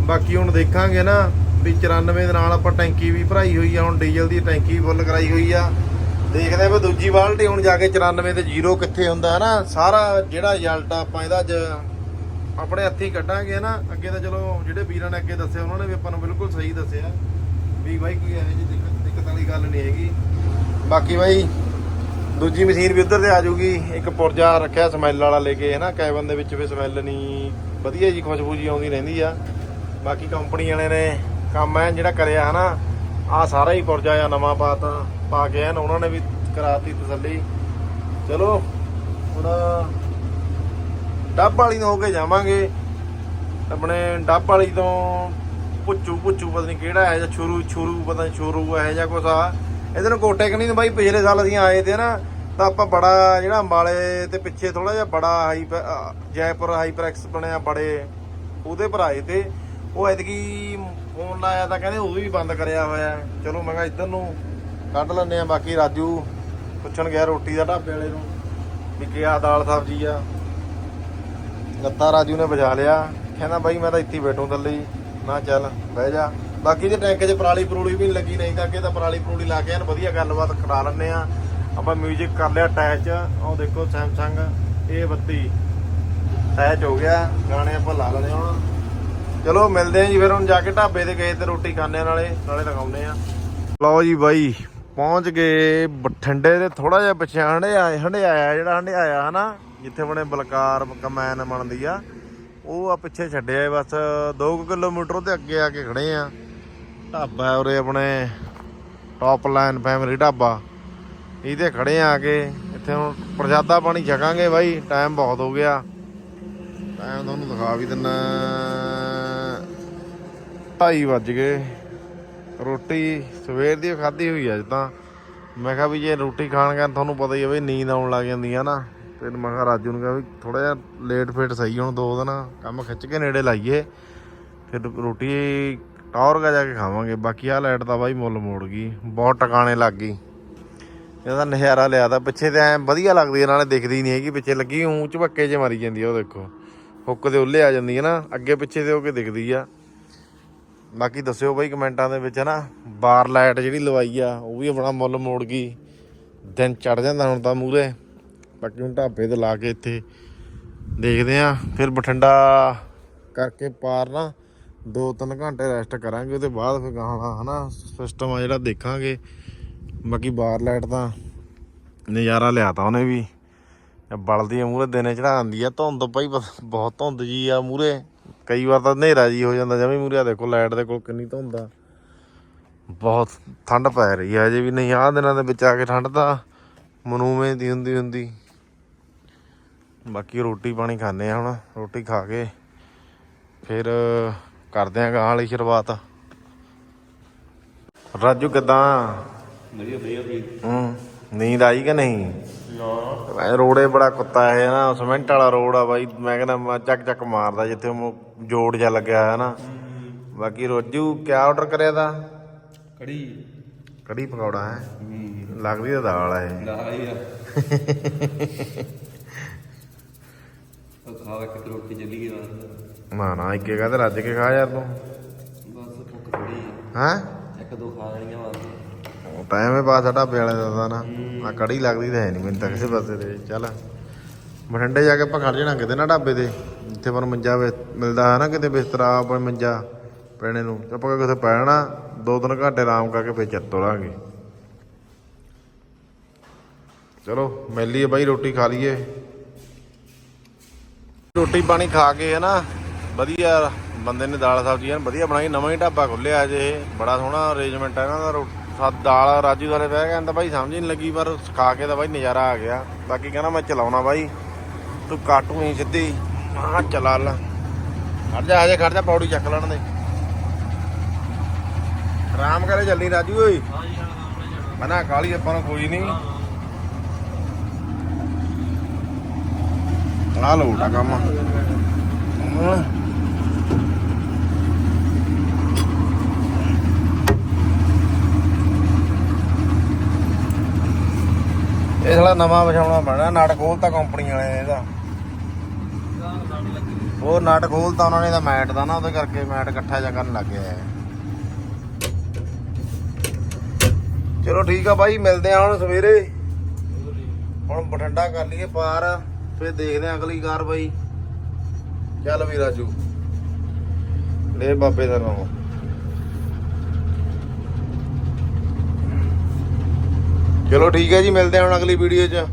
ਬਾਕੀ ਹੁਣ ਦੇਖਾਂਗੇ ਨਾ ਵੀ 94 ਦੇ ਨਾਲ ਆਪਾਂ ਟੈਂਕੀ ਵੀ ਭਰਾਈ ਹੋਈ ਆ। ਹੁਣ ਡੀਜ਼ਲ ਦੀ ਟੈਂਕੀ ਵੀ ਫੁੱਲ ਕਰਾਈ ਹੋਈ ਆ। ਦੇਖਦੇ ਆ ਵੀ ਦੂਜੀ ਬਾਲਟੀ ਹੁਣ ਜਾ ਕੇ 94 ਤੇ ਜ਼ੀਰੋ ਕਿੱਥੇ ਹੁੰਦਾ, ਹੈ ਨਾ? ਸਾਰਾ ਜਿਹੜਾ ਰਿਜ਼ਲਟ ਆਪਾਂ ਇਹਦਾ ਅੱਜ ਆਪਣੇ ਹੱਥੀਂ ਕੱਢਾਂਗੇ ਨਾ ਅੱਗੇ ਤਾਂ ਚਲੋ ਜਿਹੜੇ ਵੀਰਾਂ ਨੇ ਅੱਗੇ ਦੱਸਿਆ, ਉਹਨਾਂ ਨੇ ਵੀ ਆਪਾਂ ਨੂੰ ਬਿਲਕੁਲ ਸਹੀ ਦੱਸਿਆ। ਵੀ ਬਾਈ ਕੋਈ ਇਹੋ ਜਿਹੀ ਦਿੱਕਤ ਦਿੱਕਤ ਵਾਲੀ ਗੱਲ ਨਹੀਂ ਹੈਗੀ। ਬਾਕੀ ਬਾਈ, ਦੂਜੀ ਮਸ਼ੀਨ ਵੀ ਉੱਧਰ ਤੇ ਆ ਜਾਊਗੀ। ਇੱਕ ਪੁਰਜਾ ਰੱਖਿਆ ਸਮੈਲ ਵਾਲਾ ਲੈ ਕੇ ਹਨਾ, ਕੈਬਨ ਦੇ ਵਿੱਚ ਵੀ ਸਮੈਲ ਨਹੀਂ। ਵਧੀਆ ਜੀ, ਖੁਸ਼ਬੂ ਜੀ ਆਉਂਦੀ ਰਹਿੰਦੀ ਆ। ਬਾਕੀ ਕੰਪਨੀ ਵਾਲੇ ਨੇ ਕੰਮ ਹੈ ਜਿਹੜਾ ਕਰਿਆ ਹਨਾ ਆ ਸਾਰਾ ਹੀ ਪੁਰਜਾ ਆ ਨਵਾਂ ਪਾਤਾ, ਪਾ ਕੇ ਐਨ ਉਹਨਾਂ ਨੇ ਵੀ ਕਰਾਤੀ ਤਸੱਲੀ। ਚਲੋ, ਹੁਣ ਡੱਬ ਵਾਲੀ ਤੋਂ ਹੋ ਕੇ ਜਾਵਾਂਗੇ। ਆਪਣੇ ਡੱਬ ਵਾਲੀ ਤੋਂ ਪੁੱਚੂ ਪੁੱਚੂ ਪਤਾ ਨਹੀਂ ਕਿਹੜਾ ਹੈ ਜਾਂ ਛੁਰੂ ਛੁਰੂ, ਪਤਾ ਨਹੀਂ ਛੁਰੂ ਹੈ ਜਾਂ ਕੁਛ ਆ। ਇਹਦੇ ਨੂੰ ਕੋਟੇ ਕਨੀ ਬਾਈ ਪਿਛਲੇ ਸਾਲ ਅਸੀਂ ਆਏ ਤੇ ਨਾ, ਤਾਂ ਆਪਾਂ ਬੜਾ ਜਿਹੜਾ ਅੰਬਾਲੇ ਤੇ ਪਿੱਛੇ ਥੋੜਾ ਜਿਹਾ ਬੜਾ ਹਾਈ ਜੈਪੁਰ ਹਾਈਪਰੈਕਸ ਬਣਿਆ ਬੜੇ, ਉਹਦੇ ਪਰ ਆਏ ਤੇ। ਉਹ ਐਤਕੀ ਫੋਨ ਲਾਇਆ ਤਾਂ ਕਹਿੰਦੇ ਉਹ ਵੀ ਬੰਦ ਕਰਿਆ ਹੋਇਆ। ਚਲੋ ਮੈਂ ਕਿਹਾ ਇੱਧਰ ਨੂੰ ਕੱਢ ਲੈਂਦੇ ਆ ਬਾਕੀ ਰਾਜੂ ਪੁੱਛਣ ਗਿਆ ਰੋਟੀ ਦਾ ਢਾਬੇ ਵਾਲੇ ਨੂੰ ਵੀ ਕਿਆ ਦਾਲ ਸਬਜ਼ੀ ਆ। ਗੱਤਾ ਰਾਜੂ ਨੇ ਵਜਾ ਲਿਆ। ਕਹਿੰਦਾ, ਬਾਈ, ਮੈਂ ਤਾਂ ਇੱਥੇ ਹੀ ਬੈਠੂ ਥੱਲੇ ਹੀ। ਮੈਂ ਚੱਲ, ਬਹਿ ਜਾ। ਬਾਕੀ ਜੇ ਟੈਂਕ 'ਚ ਪਰਾਲੀ ਪਰੂਲੀ ਵੀ ਨੀ ਲੱਗੀ ਨਹੀਂ ਤਾਂ ਅੱਗੇ ਤਾਂ ਪਰਾਲੀ ਪਰੂਲੀ ਲਾ ਕੇ ਐਨ ਵਧੀਆ ਗੱਲਬਾਤ ਕਰਾ ਲੈਂਦੇ ਆ ਆਪਾਂ 뮤직 ਕਰ ਲਿਆ ਅਟੈਚ ਉਹ ਦੇਖੋ ਸੈਮਸੰਗ A32 ਅਟੈਚ ਹੋ ਗਿਆ। ਗਾਣੇ ਆਪਾਂ ਲਾ ਲੈਣੇ ਹੁਣ। ਚਲੋ, ਮਿਲਦੇ ਆਂ ਜੀ ਫਿਰ। ਹੁਣ ਜਾ ਕੇ ਢਾਬੇ ਤੇ ਗਏ ਤੇ ਰੋਟੀ ਖਾਣੇ ਨਾਲੇ। ਨਾਲੇ ਲਗਾਉਂਦੇ ਆ ਲਓ ਜੀ ਬਾਈ, ਪਹੁੰਚ ਗਏ। ਬਠਿੰਡੇ ਦੇ ਥੋੜਾ ਜਿਹਾ ਪਿੱਛੇ ਹੰਡਿਆ ਹੰਡਿਆਇਆ ਜਿਹੜਾ ਹੰਡਿਆਇਆ, ਹਨਾ? ਜਿੱਥੇ ਆਪਣੇ ਬਲਕਾਰ ਕਮੈਨ ਬਣਦੀ ਆ, ਉਹ ਆ ਪਿੱਛੇ ਛੱਡਿਆ ਏ ਬਸ। 2 ਕਿਲੋਮੀਟਰ ਤੇ ਅੱਗੇ ਆ ਕੇ ਖੜੇ ਆ। ਢਾਬਾ ਉਰੇ ਆਪਣੇ ਟੌਪ ਲਾਈਨ ਫੈਮਿਲੀ ਢਾਬਾ। ਇਹਦੇ ਖੜੇ ਆ ਕੇ, ਇੱਥੇ ਹੁਣ ਪ੍ਰਸ਼ਾਦਾ ਪਾਣੀ ਛਕਾਂਗੇ ਬਾਈ ਟਾਈਮ ਬਹੁਤ ਹੋ ਗਿਆ। ਟਾਈਮ ਤੁਹਾਨੂੰ ਦਿਖਾ ਵੀ ਦਿੰਨਾ। 2:30 ਵੱਜ ਗਏ। ਰੋਟੀ ਸਵੇਰ ਦੀ ਖਾਧੀ ਹੋਈ ਅੱਜ ਤਾਂ। ਮੈਂ ਕਿਹਾ ਵੀ ਜੇ ਰੋਟੀ ਖਾਣ ਕਾਰਨ ਤੁਹਾਨੂੰ ਪਤਾ ਹੀ ਆ ਬਈ ਨੀਂਦ ਆਉਣ ਲੱਗ ਜਾਂਦੀ ਹੈ ਨਾ। ਤੇ ਮੈਂ ਕਿਹਾ ਰਾਜੂ ਨੂੰ ਕਿਹਾ ਵੀ ਥੋੜਾ ਜਿਹਾ ਲੇਟ ਫੇਟ ਸਹੀ ਹੁਣ, ਦੋ ਦਿਨ ਕੰਮ ਖਿੱਚ ਕੇ ਨੇੜੇ ਲਾਈਏ। ਫਿਰ ਰੋਟੀ ਟੌਰ ਕਾ ਜਾ ਕੇ ਖਾਵਾਂਗੇ। ਬਾਕੀ ਆ ਲਾਈਟ ਦਾ ਬਾਈ ਮੁੱਲ ਮੋੜ ਗਈ, ਬਹੁਤ ਟਿਕਾਣੇ ਲੱਗ ਗਈ। ਇਹਦਾ ਨਜ਼ਾਰਾ ਲਿਆ ਤਾਂ ਪਿੱਛੇ ਤੇ ਐ ਵਧੀਆ ਲੱਗਦੀ ਆ, ਨਾਲੇ ਦਿਖਦੀ ਨਹੀਂ ਹੈਗੀ। ਪਿੱਛੇ ਲੱਗੀ ਉਂ ਝਪੱਕੇ 'ਚ ਮਾਰੀ ਜਾਂਦੀ ਆ, ਉਹ ਦੇਖੋ। ਹੁੱਕ ਦੇ ਉੱਲੇ ਆ ਜਾਂਦੀ ਹੈ ਨਾ, ਅੱਗੇ ਪਿੱਛੇ ਤੇ ਹੋ ਕੇ ਦਿਖਦੀ ਆ। ਬਾਕੀ ਦੱਸਿਓ ਬਾਈ ਕਮੈਂਟਾਂ ਦੇ ਵਿੱਚ ਨਾ ਬਾਰ ਲਾਈਟ ਜਿਹੜੀ ਲਵਾਈ ਆ, ਉਹ ਵੀ ਆਪਣਾ ਮੁੱਲ ਮੋੜ ਗਈ। ਦਿਨ ਚੜ ਜਾਂਦਾ ਹੁਣ ਤਾਂ ਮੂਰੇ ਬਾਕੀ ਹੁਣ ਢਾਬੇ ਤੇ ਲਾ ਕੇ ਇੱਥੇ ਦੇਖਦੇ ਆ ਫਿਰ ਬਠਿੰਡਾ ਕਰਕੇ ਪਾਰ ਨਾ 2-3 ਘੰਟੇ ਰੈਸਟ ਕਰਾਂਗੇ, ਉਹਦੇ ਬਾਅਦ ਫਿਰ ਗਾਣਾ, ਹਨਾ ਸਿਸਟਮ ਆ ਜਿਹੜਾ ਦੇਖਾਂਗੇ। ਬਾਕੀ ਬਾਰ ਲਾਈਟ ਤਾਂ ਨਜ਼ਾਰਾ ਲਿਆਤਾ ਉਹਨੇ ਵੀ। ਬਲਦੀ ਆ ਮੂਰੇ ਦਿਨੇ ਚੜਾ ਆਂਦੀ ਆ, ਧੁੰਦ ਪਈ ਬਸ ਬਹੁਤ ਧੁੰਦ ਜੀ ਆ ਮੂਰੇ ਕਈ ਵਾਰ ਤਾਂ ਹਨੇਰਾ ਜੀ ਹੋ ਜਾਂਦਾ ਜਿਵੇਂ ਮੂਰੇ ਆ ਦੇਖੋ ਲਾਈਟ ਦੇ ਕੋਲ ਕਿੰਨੀ ਧੁੰਦ ਆ। ਬਹੁਤ ਠੰਡ ਪੈ ਰਹੀ ਆ ਅਜੇ ਵੀ, ਨਹੀਂ ਆਹ ਦਿਨਾਂ ਦੇ ਵਿੱਚ ਆ ਕੇ ਠੰਡ ਤਾਂ ਮਨੂਵੇਂ ਦੀ ਹੁੰਦੀ ਹੁੰਦੀ। ਬਾਕੀ ਰੋਟੀ ਪਾਣੀ ਖਾਣੇ ਆ ਹੁਣ ਰੋਟੀ ਖਾ ਕੇ ਫਿਰ ਕਰਦੇ ਆ ਗਾਂ ਵਾਲੀ ਸ਼ੁਰੂਆਤ। ਰਾਜੂ ਕਿਦਾਂ?
ਵਧੀਆ ਵਧੀਆ ਜੀ।
ਹੂੰ ਨੀਂਦ ਆਈ ਕਿ ਨਹੀਂ? ਨਾ। ਰੋੜੇ ਬੜਾ ਕੁੱਤਾ ਹੈ ਨਾ ਸਿਮੈਂਟ ਵਾਲਾ ਰੋਡ ਆ ਬਾਈ ਮੈਂ ਕਹਿੰਦਾ ਮੈਂ ਚੱਕ ਚੱਕ ਮਾਰਦਾ ਜਿੱਥੇ ਉਹ ਜੋੜ ਜਾ ਲੱਗਿਆ ਹੈ ਨਾ। ਬਾਕੀ ਰੋਜੂ ਕਿਆ ਆਰਡਰ ਕਰਿਆ ਦਾ
ਕੜੀ।
ਕੜੀ ਪਕੌੜਾ ਹੈ। ਲੱਗਦੀ ਤਾਂ ਦਾਲ ਹੈ
ਲਾਈ ਆ। ਉਹ ਖਾਵਾ ਕਿ ਰੋਟੀ ਚੱਲੀ ਗਈ ਬਸ
ਨਾ। ਨਾ ਇੱਕੇ ਕਹਦੇ ਰੱਜ ਕੇ ਖਾ ਯਾਰ ਤੂੰ।
ਬਸ ਭੁੱਖ ਥੋੜੀ
ਹੈ?
ਇੱਕ ਦੋ ਖਾ ਲੈਣੀਆਂ ਬਸ।
ਟਾਈਮ ਹੈ ਪਾਸ ਢਾਬੇ ਵਾਲੇ ਦਾ ਤਾਂ ਨਾ। ਆ ਕੜੀ ਲੱਗਦੀ ਤਾਂ ਹੈ ਨਹੀਂ ਮੈਨੂੰ ਤਾਂ ਕਿਸੇ ਪਾਸੇ ਤੇ ਚੱਲ। ਬਠਿੰਡੇ ਜਾ ਕੇ ਆਪਾਂ ਖੜ ਜਾਣਾ ਕਿਤੇ ਨਾ ਢਾਬੇ ਤੇ। ਜਿੱਥੇ ਪਰ ਮੰਜਾ ਮਿਲਦਾ ਹੈ ਨਾ ਕਿਤੇ ਬਿਸਤਰਾ ਆਪਾਂ ਮੰਜਾ ਪੈਣੇ ਨੂੰ। ਤੇ ਆਪਾਂ ਕਿਤੇ ਪੈਣਾ ਦੋ ਤਿੰਨ ਘੰਟੇ ਆਰਾਮ ਕਰਕੇ ਫਿਰ ਚੱਤ ਤੋਰਾਂਗੇ। ਚਲੋ ਮਿਲ ਲਈਏ ਬਾਈ ਰੋਟੀ ਖਾ ਲਈਏ। ਰੋਟੀ ਪਾਣੀ ਖਾ ਕੇ ਹੈ ਨਾ ਵਧੀਆ ਬੰਦੇ ਨੇ ਦਾਲ ਸਬਜ਼ੀ ਐਨ ਵਧੀਆ ਬਣਾਈ ਨਵਾਂ ਹੀ ਢਾਬਾ ਖੁੱਲਿਆ ਜੇ ਬੜਾ ਸੋਹਣਾ ਅਰੇਂਜਮੈਂਟ ਹੈ ਇਹਨਾਂ ਦਾ ਸਾ ਦਾਲ ਰਾਜੂ ਵਾਲੇ ਬਹਿ ਕਹਿੰਦਾ ਬਾਈ ਸਮਝ ਹੀ ਨਹੀਂ ਲੱਗੀ ਪਰ ਖਾ ਕੇ ਤਾਂ ਬਾਈ ਨਜ਼ਾਰਾ ਆ ਗਿਆ। ਬਾਕੀ ਕਹਿੰਦਾ ਮੈਂ ਚਲਾਉਣਾ ਬਾਈ ਤੂੰ ਕਾਟੂ ਨਹੀਂ ਸਿੱਧੀ ਹਾਂ ਚਲਾ ਲਾ। ਖੜ ਜਾ ਹਜੇ ਖੜ ਜਾ ਪੌੜੀ ਚੱਕ ਲੈਣ ਦੇ। ਆਰਾਮ ਕਰੇ ਜਲਦੀ ਰਾਜੂ ਓਏ। ਮਨਾ ਕਾਲੀ ਆਪਾਂ ਨੂੰ ਕੋਈ ਨਹੀਂ। ਆ ਲੋਟਾ ਕੰਮ। ਇਹ ਸਾਲਾ ਨਵਾਂ ਵਿਛਾਉਣਾ ਪੈਣਾ, ਨਟ ਖੋਲਤਾ ਕੰਪਨੀ ਵਾਲੇ ਨੇ ਇਹਦਾ। ਉਹ ਨਟ ਖੋਲਤਾ ਉਹਨਾਂ ਨੇ ਇਹਦਾ ਮੈਟ ਦਾ ਨਾ, ਉਹਦੇ ਕਰਕੇ ਮੈਟ ਇਕੱਠਾ ਜਿਹਾ ਕਰਨ ਲੱਗ ਗਿਆ ਹੈ ਚਲੋ ਠੀਕ ਆ ਬਾਈ, ਮਿਲਦੇ ਆ ਹੁਣ ਸਵੇਰੇ। ਹੁਣ ਬਠੰਡਾ ਕਰ ਲਈਏ ਪਾਰ। ਫਿਰ ਦੇਖਦੇ ਆ ਅਗਲੀ ਕਾਰਵਾਈ। ਚੱਲ ਵੀ ਰਾਜੂ। ਲੈ ਬਾਬੇ ਦਾ ਨਾਮ। ਚਲੋ ਠੀਕ ਹੈ ਜੀ, ਮਿਲਦੇ ਆ ਹੁਣ ਅਗਲੀ ਵੀਡੀਓ 'ਚ।